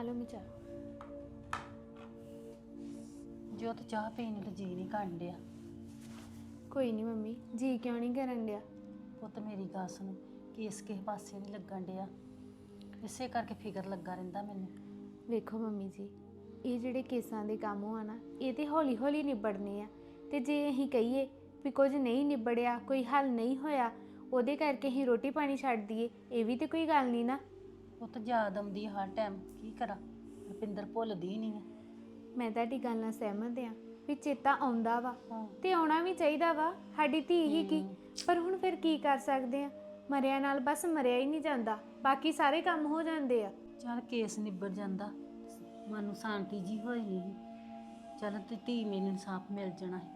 ਹਲੋ ਮਿਚਾ ਜੋਤ ਚਾਹ ਪੀਣ ਨੂੰ ਤਾਂ ਜੀ ਨਹੀਂ ਕਰਨ ਡਿਆ। ਕੋਈ ਨਹੀਂ ਮੰਮੀ ਜੀ ਕਿਉਂ ਨਹੀਂ ਕਰਨ ਡਿਆ? ਪੁੱਤ ਮੇਰੀ ਗੱਲ ਸੁਣ ਕੇਸ ਕਿਸੇ ਪਾਸੇ ਨਹੀਂ ਲੱਗਣ ਡਿਆ। ਇਸੇ ਕਰਕੇ ਫਿਕਰ ਲੱਗਾ ਰਹਿੰਦਾ ਮੈਨੂੰ। ਵੇਖੋ ਮੰਮੀ ਜੀ ਇਹ ਜਿਹੜੇ ਕੇਸਾਂ ਦੇ ਕੰਮ ਆ ਨਾ ਇਹ ਤੇ ਹੌਲੀ ਹੌਲੀ ਨਿਬੜਨੇ ਆ। ਤੇ ਜੇ ਅਸੀਂ ਕਹੀਏ ਵੀ ਕੁਝ ਨਹੀਂ ਨਿਬੜਿਆ ਕੋਈ ਹੱਲ ਨਹੀਂ ਹੋਇਆ ਉਹਦੇ ਕਰਕੇ ਅਸੀਂ ਰੋਟੀ ਪਾਣੀ ਛੱਡ ਦਈਏ ਇਹ ਵੀ ਤੇ ਕੋਈ ਗੱਲ ਨਹੀਂ ਨਾ। ਪੁੱਤ ਯਾਦ ਆਉਂਦੀ ਆ ਹਰ ਟਾਈਮ ਕੀ ਕਰਾਂ? ਰੁਪਿੰਦਰ ਭੁੱਲਦੀ ਨਹੀਂ ਆ। ਮੈਂ ਤੁਹਾਡੀ ਗੱਲ ਨਾਲ ਸਹਿਮਤ ਆ ਵੀ ਚੇਤਾ ਆਉਂਦਾ ਵਾ ਹਾਂ। ਤੇ ਆਉਣਾ ਵੀ ਚਾਹੀਦਾ ਵਾ ਸਾਡੀ ਧੀ ਹੀ ਕੀ? ਪਰ ਹੁਣ ਫਿਰ ਕੀ ਕਰ ਸਕਦੇ ਆ? ਮਰਿਆ ਨਾਲ ਬਸ ਮਰਿਆ ਹੀ ਨਹੀਂ ਜਾਂਦਾ ਬਾਕੀ ਸਾਰੇ ਕੰਮ ਹੋ ਜਾਂਦੇ ਆ। ਚੱਲ ਕੇਸ ਨਿਬੜ ਜਾਂਦਾ। ਮਨ ਨੂੰ ਸ਼ਾਂਤੀ ਜੀ ਨਹੀਂ ਚੱਲ ਤੇ ਧੀ ਮੈਨੂੰ ਇਨਸਾਫ ਮਿਲ ਜਾਣਾ ਹੈ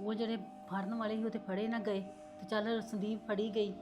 ਉਹ ਜਿਹੜੇ ਫੜਨ ਵਾਲੇ ਸੀ ਉਹ ਤੇ ਫੜੇ ਨਾ ਗਏ। ਤੇ ਚੱਲ ਸੰਦੀਪ ਫੜੀ ਗਈ।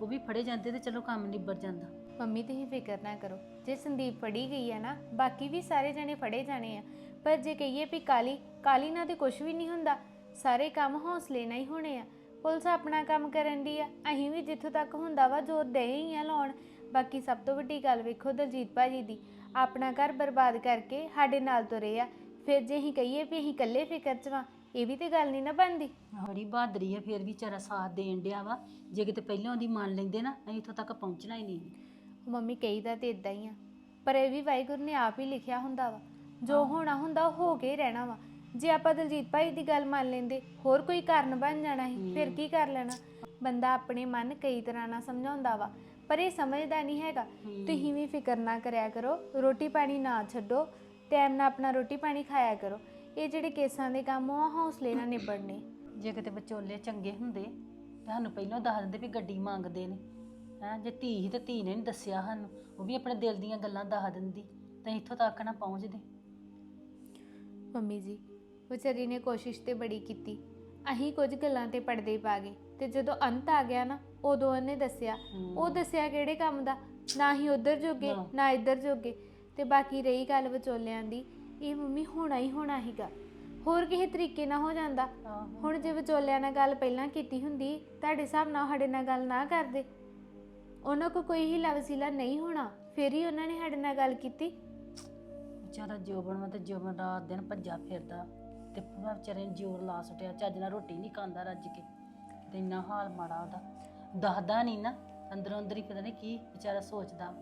ਉਹ ਵੀ ਫੜੇ ਜਾਂਦੇ ਤੇ ਚਲੋ ਕੰਮ ਨਿਬੜ ਜਾਂਦਾ। ਮੰਮੀ ਤੁਸੀਂ ਫਿਕਰ ਨਾ ਕਰੋ। ਜੇ ਸੰਦੀਪ ਫੜੀ ਗਈ ਹੈ ਨਾ, ਬਾਕੀ ਵੀ ਸਾਰੇ ਜਣੇ ਫੜੇ ਜਾਣੇ ਆ। ਪਰ ਜੇ ਕਹੀਏ ਵੀ ਕਾਲੀ ਕਾਲੀ ਨਾਲ ਤੇ ਕੁਝ ਵੀ ਨਹੀਂ ਹੁੰਦਾ। ਸਾਰੇ ਕੰਮ ਹੌਸਲੇ ਨਾਲ ਹੀ ਹੋਣੇ ਆ। ਪੁਲਿਸ ਆਪਣਾ ਕੰਮ ਕਰਨ ਦੀ ਆ। ਅਸੀਂ ਵੀ ਜਿੱਥੋਂ ਤੱਕ ਹੁੰਦਾ ਵਾ ਜ਼ੋਰ ਦੇ ਹੀ ਆ ਲਾਉਣ। ਬਾਕੀ ਸਭ ਤੋਂ ਵੱਡੀ ਗੱਲ ਵੇਖੋ ਦਲਜੀਤ ਭਾਜੀ ਦੀ। ਆਪਣਾ ਘਰ ਬਰਬਾਦ ਕਰਕੇ ਸਾਡੇ ਨਾਲ ਤੁਰੇ ਆ। ਫਿਰ ਜੇ ਅਸੀਂ ਕਹੀਏ ਵੀ ਅਸੀਂ ਇਕੱਲੇ ਫਿਕਰ ਚ ਵਾਂ, ਇਹ ਵੀ ਤੇ ਗੱਲ ਨਹੀਂ ਨਾ ਬਣਦੀ। ਬੜੀ ਬਹਾਦਰੀ ਆ, ਫਿਰ ਵੀ ਵਿਚਾਰਾ ਸਾਥ ਦੇਣ ਡਿਆ ਵਾ। ਜੇ ਕਿਤੇ ਪਹਿਲਾਂ ਉਹਦੀ ਮੰਨ ਲੈਂਦੇ ਨਾ, ਅਸੀਂ ਇੱਥੋਂ ਤੱਕ ਪਹੁੰਚਣਾ ਹੀ ਨਹੀਂ। ਮੰਮੀ ਕਹੀਦਾ ਤੇ ਇਦਾਂ ਹੀ ਆ। ਪਰ ਇਹ ਵੀ ਵਾਹਿਗੁਰੂ ਨੇ ਆਪ ਹੀ ਲਿਖਿਆ ਹੁੰਦਾ ਵਾ। ਜੋ ਹੋਣਾ ਹੁੰਦਾ ਉਹ ਹੋ ਕੇ ਹੀ ਰਹਿਣਾ ਵਾ। ਜੇ ਆਪਾਂ ਦਲਜੀਤ ਭਾਈ ਦੀ ਗੱਲ ਮੰਨ ਲੈਂਦੇ, ਹੋਰ ਕੋਈ ਕਾਰਨ ਬਣ ਜਾਣਾ ਸੀ, ਫਿਰ ਕੀ ਕਰ ਲੈਣਾ? ਬੰਦਾ ਆਪਣੇ ਮਨ ਕਈ ਤਰ੍ਹਾਂ ਨਾਲ ਸਮਝਾਉਂਦਾ ਵਾ, ਪਰ ਇਹ ਸਮਝਦਾ ਨਹੀਂ ਹੈਗਾ। ਤੁਸੀਂ ਵੀ ਫਿਕਰ ਨਾ ਕਰਿਆ ਕਰੋ, ਰੋਟੀ ਪਾਣੀ ਨਾ ਛੱਡੋ, ਟਾਈਮ ਨਾਲ ਆਪਣਾ ਰੋਟੀ ਪਾਣੀ ਖਾਇਆ ਕਰੋ। ਇਹ ਜਿਹੜੇ ਕੇਸਾਂ ਦੇ ਕੰਮ ਆ, ਹੌਸਲੇ ਨਾਲ ਨਿਬੜਨੇ। ਜੇ ਕਿਤੇ ਵਿਚੋਲੇ ਚੰਗੇ ਹੁੰਦੇ ਤਾਂ ਸਾਨੂੰ ਪਹਿਲਾਂ ਦੱਸ ਦਿੰਦੇ ਵੀ ਗੱਡੀ ਮੰਗਦੇ ਨੇ। ਹੈ ਜੇ ਧੀ ਸੀ ਤੇ ਧੀ ਨੇ ਨਹੀਂ ਦੱਸਿਆ ਸਾਨੂੰ। ਉਹ ਵੀ ਆਪਣੇ ਦਿਲ ਦੀਆਂ ਗੱਲਾਂ ਦੱਸ ਦਿੰਦੀ। ਤਾਂ ਇੱਥੋਂ ਤੱਕ ਨਾ ਪਹੁੰਚਦੇ। ਮੰਮੀ ਜੀ ਵਿਚਾਰੀ ਨੇ ਕੋਸ਼ਿਸ਼ ਤੇ ਬੜੀ ਕੀਤੀ। ਅਸੀਂ ਕੁਝ ਗੱਲਾਂ ਤੇ ਪਰਦੇ ਪਾ ਗਏ ਤੇ ਜਦੋਂ ਅੰਤ ਆ ਗਿਆ ਨਾ ਉਦੋਂ ਉਹਨੇ ਦੱਸਿਆ। ਉਹ ਦੱਸਿਆ ਕਿਹੜੇ ਕੰਮ ਦਾ? ਨਾ ਹੀ ਉਧਰ ਜੋਗੇ ਨਾ। ਨਾ ਇੱਧਰ ਜੋਗੇ। ਤੇ ਬਾਕੀ ਰਹੀ ਗੱਲ ਵਿਚੋਲਿਆਂ ਦੀ। ਇਹ ਮੰਮੀ ਹੋਣਾ ਹੀ ਹੋਣਾ ਹੀਗਾ ਹੋਰ ਕਿਸੇ ਤਰੀਕੇ ਨਾਲ ਹੋ ਜਾਂਦਾ। ਹੁਣ ਜੇ ਵਿਚੋਲਿਆਂ ਨਾਲ ਗੱਲ ਪਹਿਲਾਂ ਕੀਤੀ ਹੁੰਦੀ ਤੁਹਾਡੇ ਹਿਸਾਬ ਨਾਲ ਸਾਡੇ ਨਾਲ ਗੱਲ ਨਾ ਕਰਦੇ। ਉਹਨਾਂ ਕੋ ਕੋਈ ਹੀਲਾ ਵਸੀਲਾ ਨਹੀਂ ਹੋਣਾ ਫਿਰ ਹੀ ਉਹਨਾਂ ਨੇ ਸਾਡੇ ਨਾਲ ਗੱਲ ਕੀਤੀ। ਵਿਚਾਰਾ ਜੋਬਨ ਵਾ ਤੇ ਜੋਬਨ ਰਾਤ ਦਿਨ ਭੱਜਾ ਫਿਰਦਾ ਤੇ ਪੂਰਾ ਵਿਚਾਰੇ ਨੇ ਜ਼ੋਰ ਲਾ ਸੁੱਟਿਆ ਚੱਜ ਨਾਲ ਰੋਟੀ ਨਹੀਂ ਖਾਂਦਾ ਰੱਜ ਕੇ। ਤੇ ਇੰਨਾ ਹਾਲ ਮਾੜਾ ਉਹਦਾ। ਦੱਸਦਾ ਨਹੀਂ ਨਾ ਅੰਦਰੋਂ ਅੰਦਰ ਹੀ ਪਤਾ ਨਹੀਂ ਕੀ ਵਿਚਾਰਾ ਸੋਚਦਾ।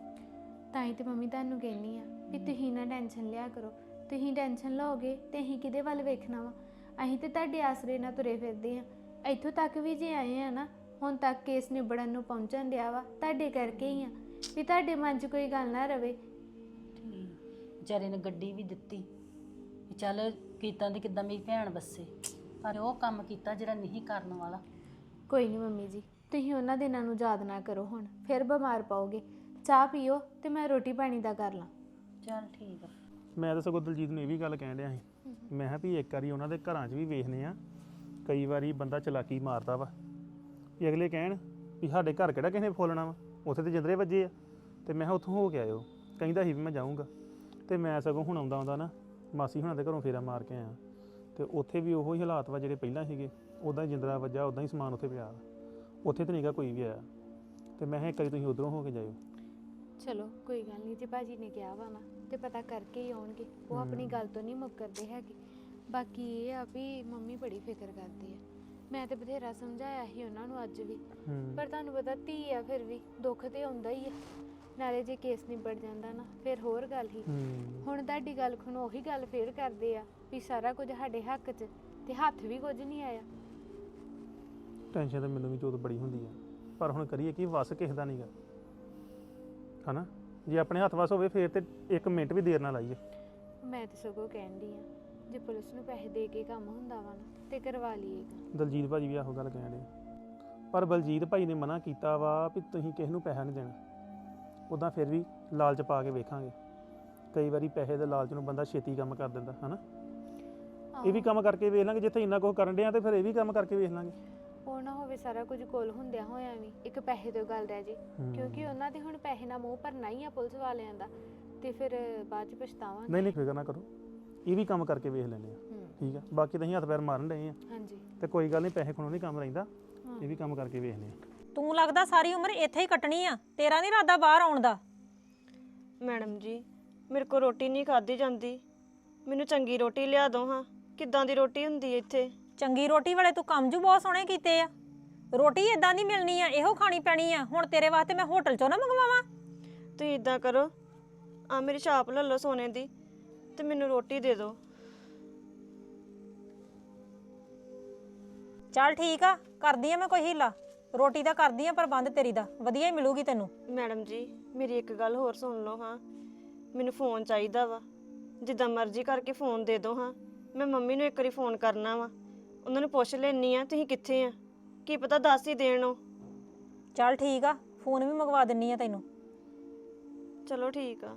ਤਾਂ ਹੀ ਤੇ ਮੰਮੀ ਤੁਹਾਨੂੰ ਕਹਿੰਨੀ ਆ ਵੀ ਤੁਸੀਂ ਨਾ ਟੈਨਸ਼ਨ ਲਿਆ ਕਰੋ। ਤੁਸੀਂ ਟੈਨਸ਼ਨ ਲਓਗੇ ਤੇ ਅਸੀਂ ਕਿਹਦੇ ਵੱਲ ਵੇਖਣਾ ਵਾ? ਅਸੀਂ ਤੇ ਤੁਹਾਡੇ ਆਸਰੇ ਨਾਲ ਤੁਰੇ ਫਿਰਦੇ ਆ। ਇੱਥੋਂ ਤੱਕ ਵੀ ਜੇ ਆਏ ਆ ਨਾ ਹੁਣ ਤੱਕ ਕੇਸ ਨਿਬੜਨ ਨੂੰ ਪਹੁੰਚਣ ਡਿਆ ਵਾ ਤੁਹਾਡੇ ਕਰਕੇ ਹੀ ਆ ਵੀ ਤੁਹਾਡੇ ਮਨ 'ਚ ਕੋਈ ਗੱਲ ਨਾ ਰਵੇ। ਠੀਕ ਵਿਚਾਰੇ ਨੇ ਗੱਡੀ ਵੀ ਦਿੱਤੀ ਵੀ ਚੱਲ ਕੀਤਾ ਦੀ ਕਿਦਾਂ ਮੇਰੀ ਭੈਣ ਬੱਸੇ ਪਰ ਉਹ ਕੰਮ ਕੀਤਾ ਜਿਹੜਾ ਨਹੀਂ ਕਰਨ ਵਾਲਾ। ਕੋਈ ਨਹੀਂ ਮੰਮੀ ਜੀ ਤੁਸੀਂ ਉਹਨਾਂ ਦਿਨਾਂ ਨੂੰ ਯਾਦ ਨਾ ਕਰੋ ਹੁਣ ਫਿਰ ਬਿਮਾਰ ਪਾਓਗੇ। ਚਾਹ ਪੀਓ ਤੇ ਮੈਂ ਰੋਟੀ ਪਾਣੀ ਦਾ ਕਰ ਲਾਂ। ਚੱਲ ਠੀਕ ਆ। ਮੈਂ ਤਾਂ ਸਗੋਂ ਦਲਜੀਤ ਨੂੰ ਇਹ ਵੀ ਗੱਲ ਕਹਿਣ ਡਿਆ ਸੀ ਮੈਂ ਕਿਹਾ ਵੀ ਇੱਕ ਵਾਰੀ ਉਹਨਾਂ ਦੇ ਘਰਾਂ 'ਚ ਵੀ ਵੇਖਨੇ ਆ ਕਈ ਵਾਰੀ ਬੰਦਾ ਚਲਾਕੀ ਮਾਰਦਾ ਵਾ। ਵੀ ਅਗਲੇ ਕਹਿਣ ਵੀ ਸਾਡੇ ਘਰ ਕਿਹੜਾ ਕਿਸੇ ਨੇ ਫੋਲਣਾ ਵਾ? ਉੱਥੇ ਤੇ ਜਿੰਦਰੇ ਵੱਜੇ ਆ। ਤੇ ਮੈਂ ਉੱਥੋਂ ਹੋ ਕੇ ਆਇਓ। ਕਹਿੰਦਾ ਸੀ ਵੀ ਮੈਂ ਜਾਊਂਗਾ। ਤੇ ਮੈਂ ਸਗੋਂ ਹੁਣ ਆਉਂਦਾ ਆਉਂਦਾ ਨਾ ਮਾਸੀ ਹੁਣਾਂ ਦੇ ਘਰੋਂ ਫੇਰਾ ਮਾਰ ਕੇ ਆਇਆ। ਤੇ ਉੱਥੇ ਵੀ ਉਹੋ ਹੀ ਹਾਲਾਤ ਵਾ ਜਿਹੜੇ ਪਹਿਲਾਂ ਸੀਗੇ। ਉਦਾਂ ਹੀ ਜਿੰਦਰਾ ਵੱਜਾ ਉਦਾਂ ਹੀ ਸਮਾਨ ਉੱਥੇ ਪਿਆ। ਉੱਥੇ ਤੇ ਨਹੀਂਗਾ ਕੋਈ ਵੀ ਆਇਆ। ਤੇ ਮੈਂ ਕਿਹਾ ਇੱਕ ਵਾਰੀ ਤੁਸੀਂ ਉਧਰੋਂ ਹੋ ਕੇ ਜਾਇਓ। ਚਲੋ ਕੋਈ ਗੱਲ ਨਹੀਂ ਜੇ ਭਾਜੀ ਨੇ ਕਿਹਾ ਵਾ ਨਾ ਤੇ ਪਤਾ ਕਰਕੇ ਹੀ ਆਉਣਗੇ। ਉਹ ਆਪਣੀ ਗੱਲ ਤੋਂ ਨਹੀਂ ਮੁੱਕਰਦੇ ਹੈਗੇ। ਬਾਕੀ ਇਹ ਆ ਵੀ ਮੰਮੀ ਬੜੀ ਫਿਕਰ ਕਰਦੇ ਆ। ਮੈਂ ਤੇ ਬਥੇਰਾ ਸਮਝਾਇਆ ਸੀ ਉਹਨਾਂ ਨੂੰ ਅੱਜ ਵੀ। ਹੂੰ। ਪਰ ਤੁਹਾਨੂੰ ਪਤਾ ਧੀ ਆ ਫਿਰ ਵੀ ਦੁੱਖ ਤੇ ਆਉਂਦਾ ਹੀ ਆ। ਨਾਲੇ ਜੇ ਕੇਸ ਨਿਬੜ ਜਾਂਦਾ ਨਾ ਫਿਰ ਹੋਰ ਗੱਲ ਹੀ। ਹੂੰ। ਹੁਣ ਤੁਹਾਡੀ ਗੱਲ ਖੁਣ ਉਹੀ ਗੱਲ ਫੇਰ ਕਰਦੇ ਆ ਵੀ ਸਾਰਾ ਕੁਝ ਸਾਡੇ ਹੱਕ 'ਚ ਤੇ ਹੱਥ ਵੀ ਕੁਝ ਨਹੀਂ ਆਇਆ। ਟੈਨਸ਼ਨ ਤਾਂ ਮੈਨੂੰ ਵੀ ਜੋਤ ਬੜੀ ਹੁੰਦੀ ਆ। ਪਰ ਹੁਣ ਕਰੀਏ ਕੀ ਵਸ ਕਿਸੇ ਦਾ ਨਹੀਂਗਾ ਹਨਾ? ਜੇ ਆਪਣੇ ਹੱਥ ਵਸ ਹੋਵੇ ਫੇਰ ਤੇ ਇੱਕ ਮਿੰਟ ਵੀ ਦੇਰ ਨਾ ਲਾਈਏ। ਮੈਂ ਤੇ ਸਗੋਂ ਕਹਿੰਦੀ ਆ ਜੇ ਪੁਲਿਸ ਨੂੰ ਪੈਸੇ ਦੇ ਕੇ ਕੰਮ ਹੁੰਦਾ ਵਾ ਨਾ ਤੇ ਕਰਵਾ ਲਈਏਗਾ। ਦਲਜੀਤ ਭਾਜੀ ਵੀ ਆਹੋ ਗੱਲ ਕਹਿਣ ਡੇ ਪਰ ਬਲਜੀਤ ਭਾਈ ਨੇ ਮਨਾ ਕੀਤਾ ਵਾ ਵੀ ਤੁਸੀਂ ਕਿਸੇ ਨੂੰ ਪੈਸਾ ਨਹੀਂ ਦੇਣਾ। ਉਦਾਂ ਫਿਰ ਵੀ ਲਾਲਚ ਪਾ ਕੇ ਵੇਖਾਂਗੇ। ਕਈ ਵਾਰੀ ਪੈਸੇ ਦੇ ਲਾਲਚ ਨੂੰ ਬੰਦਾ ਛੇਤੀ ਕੰਮ ਕਰ ਦਿੰਦਾ ਹਨਾ? ਇਹ ਵੀ ਕੰਮ ਕਰਕੇ ਵੇਖ ਲਾਂਗੇ ਜਿੱਥੇ ਇੰਨਾ ਕੁਝ ਕਰਨ ਡਿਆ ਤੇ ਫਿਰ ਇਹ ਵੀ ਕੰਮ ਕਰਕੇ ਵੇਖ ਲਾਂਗੇ। ਉਹ ਨਾ ਹੋਵੇ ਸਾਰਾ ਕੁਝ ਕੋਲ ਹੁੰਦਿਆਂ ਹੋਇਆਂ ਵੀ ਇੱਕ ਪੈਸੇ ਤੋਂ ਗੱਲ ਰਹਿ ਜੇ। ਕਿਉਂਕਿ ਉਹਨਾਂ ਦੇ ਹੁਣ ਪੈਸੇ ਨਾਲ ਮੂੰਹ ਭਰਨਾ ਹੀ ਆ ਪੁਲਿਸ ਵਾਲਿਆਂ ਦਾ ਤੇ ਫਿਰ ਬਾਅਦ ਚ ਪਛਤਾਵਾਂਗੇ। ਨਹੀਂ ਨਹੀਂ ਫਿਕਰ ਨਾ ਕਰੋ। ਇਹ ਵੀ ਕੰਮ ਕਰਕੇ ਵੇਖ ਲੈਂਦੇ ਆ। ਠੀਕ ਆ। ਬਾਕੀ ਤਾਂ ਅਸੀਂ ਹੱਥ ਪੈਰ ਮਾਰਨ ਡਏ ਆ। ਹਾਂਜੀ। ਤੇ ਕੋਈ ਗੱਲ ਨਹੀਂ ਪੈਸੇ ਖਣੋ ਨਹੀਂ ਕੰਮ ਰਹਿੰਦਾ। ਇਹ ਵੀ ਕੰਮ ਕਰਕੇ ਵੇਖਦੇ ਆ। ਤੂੰ ਲੱਗਦਾ ਸਾਰੀ ਉਮਰ ਇੱਥੇ ਹੀ ਕੱਟਣੀ ਆ ਤੇਰਾ ਨਹੀਂ ਇਰਾਦਾ ਬਾਹਰ ਆਉਣ ਦਾ? ਮੈਡਮ ਜੀ ਮੇਰੇ ਕੋਲ ਰੋਟੀ ਨਹੀਂ ਖਾਧੀ ਜਾਂਦੀ। ਮੈਨੂੰ ਚੰਗੀ ਰੋਟੀ ਲਿਆ ਦਿਓ ਹਾਂ। ਕਿੱਦਾਂ ਦੀ ਰੋਟੀ ਹੁੰਦੀ ਹੈ ਇੱਥੇ? ਚੰਗੀ ਰੋਟੀ ਵਾਲੇ ਤੂੰ ਕੰਮ ਜੂ ਬਹੁਤ ਸੋਹਣੇ ਕੀਤੇ ਆ। ਰੋਟੀ ਇਦਾਂ ਦੀ ਮਿਲਣੀ ਆ ਇਹੋ ਖਾਣੀ ਪੈਣੀ ਆ। ਹੁਣ ਤੇਰੇ ਵਾਸਤੇ ਮੈਂ ਹੋਟਲ ਚੋਂ ਨਾ ਮੰਗਵਾਵਾਂ। ਤੁਸੀਂ ਇਦਾਂ ਕਰੋ। ਆ ਮੇਰੀ ਛਾਪ ਲੈ ਲਓ ਸੋਨੇ ਦੀ। ਤੇ ਮੈਨੂੰ ਰੋਟੀ ਦੇ ਦਿਓ। ਚੱਲ ਠੀਕ ਆ ਕਰਦੀ ਆ ਮੈਂ ਕੋਈ ਹੀਲਾ। ਰੋਟੀ ਦਾ ਕਰਦੀ ਆ ਪ੍ਰਬੰਧ ਤੇਰੀ ਦਾ। ਵਧੀਆ ਹੀ ਮਿਲੂਗੀ ਤੈਨੂੰ। ਮੈਡਮ ਜੀ ਮੇਰੀ ਇੱਕ ਗੱਲ ਹੋਰ ਸੁਣ ਲਓ ਹਾਂ। ਮੈਨੂੰ ਫੋਨ ਚਾਹੀਦਾ ਵਾ। ਜਿੱਦਾਂ ਮਰਜ਼ੀ ਕਰਕੇ ਫੋਨ ਦੇ ਦਿਓ ਹਾਂ। ਮੈਂ ਮੰਮੀ ਨੂੰ ਇੱਕ ਵਾਰੀ ਫੋਨ ਕਰਨਾ ਵਾ। ਉਹਨਾਂ ਨੂੰ ਪੁੱਛ ਲੈਣੀ ਆ ਤੁਸੀਂ ਕਿੱਥੇ ਆ? ਕੀ ਪਤਾ ਦੱਸ ਹੀ ਦੇਣ ਉਹ। ਚੱਲ ਠੀਕ ਆ ਫੋਨ ਵੀ ਮੰਗਵਾ ਦਿੰਨੀ ਆ ਤੈਨੂੰ। ਚਲੋ ਠੀਕ ਆ।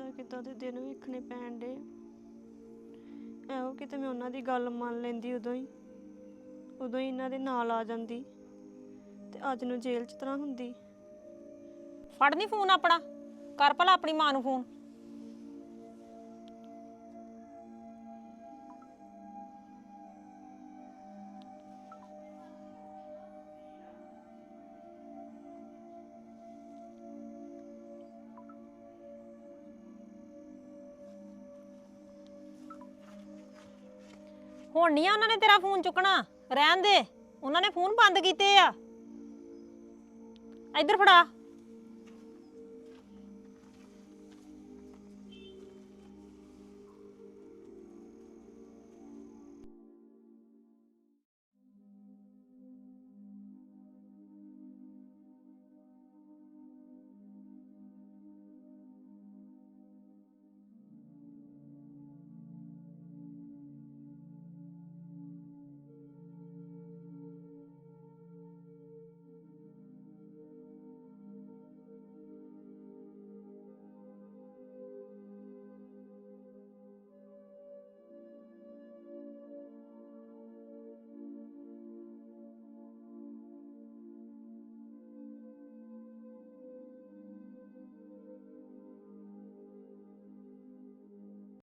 ਕਿੱਦਾਂ ਕਿੱਦਾਂ ਦੇ ਦਿਨ ਵੇਖਣੇ ਪੈਣ ਡੇ ਇਹੋ ਕਿਤੇ ਮੈਂ ਉਹਨਾਂ ਦੀ ਗੱਲ ਮੰਨ ਲੈਂਦੀ ਉਦੋਂ ਹੀ। ਉਦੋਂ ਹੀ ਇਹਨਾਂ ਦੇ ਨਾਲ ਆ ਜਾਂਦੀ। ਤੇ ਅੱਜ ਨੂੰ ਜੇਲ੍ਹ 'ਚ ਤਰ੍ਹਾਂ ਹੁੰਦੀ। ਫੜ ਨੀ ਫੋਨ ਆਪਣਾ। ਕਰ ਭਲਾ ਆਪਣੀ ਮਾਂ ਨੂੰ ਫੋਨ। ਹੁਣ ਨਹੀਂ ਆ ਉਹਨਾਂ ਨੇ ਤੇਰਾ ਫੋਨ ਚੁੱਕਣਾ? ਰਹਿਣ ਦੇ। ਉਹਨਾਂ ਨੇ ਫੋਨ ਬੰਦ ਕੀਤੇ ਆ। ਇੱਧਰ ਫੜਾ।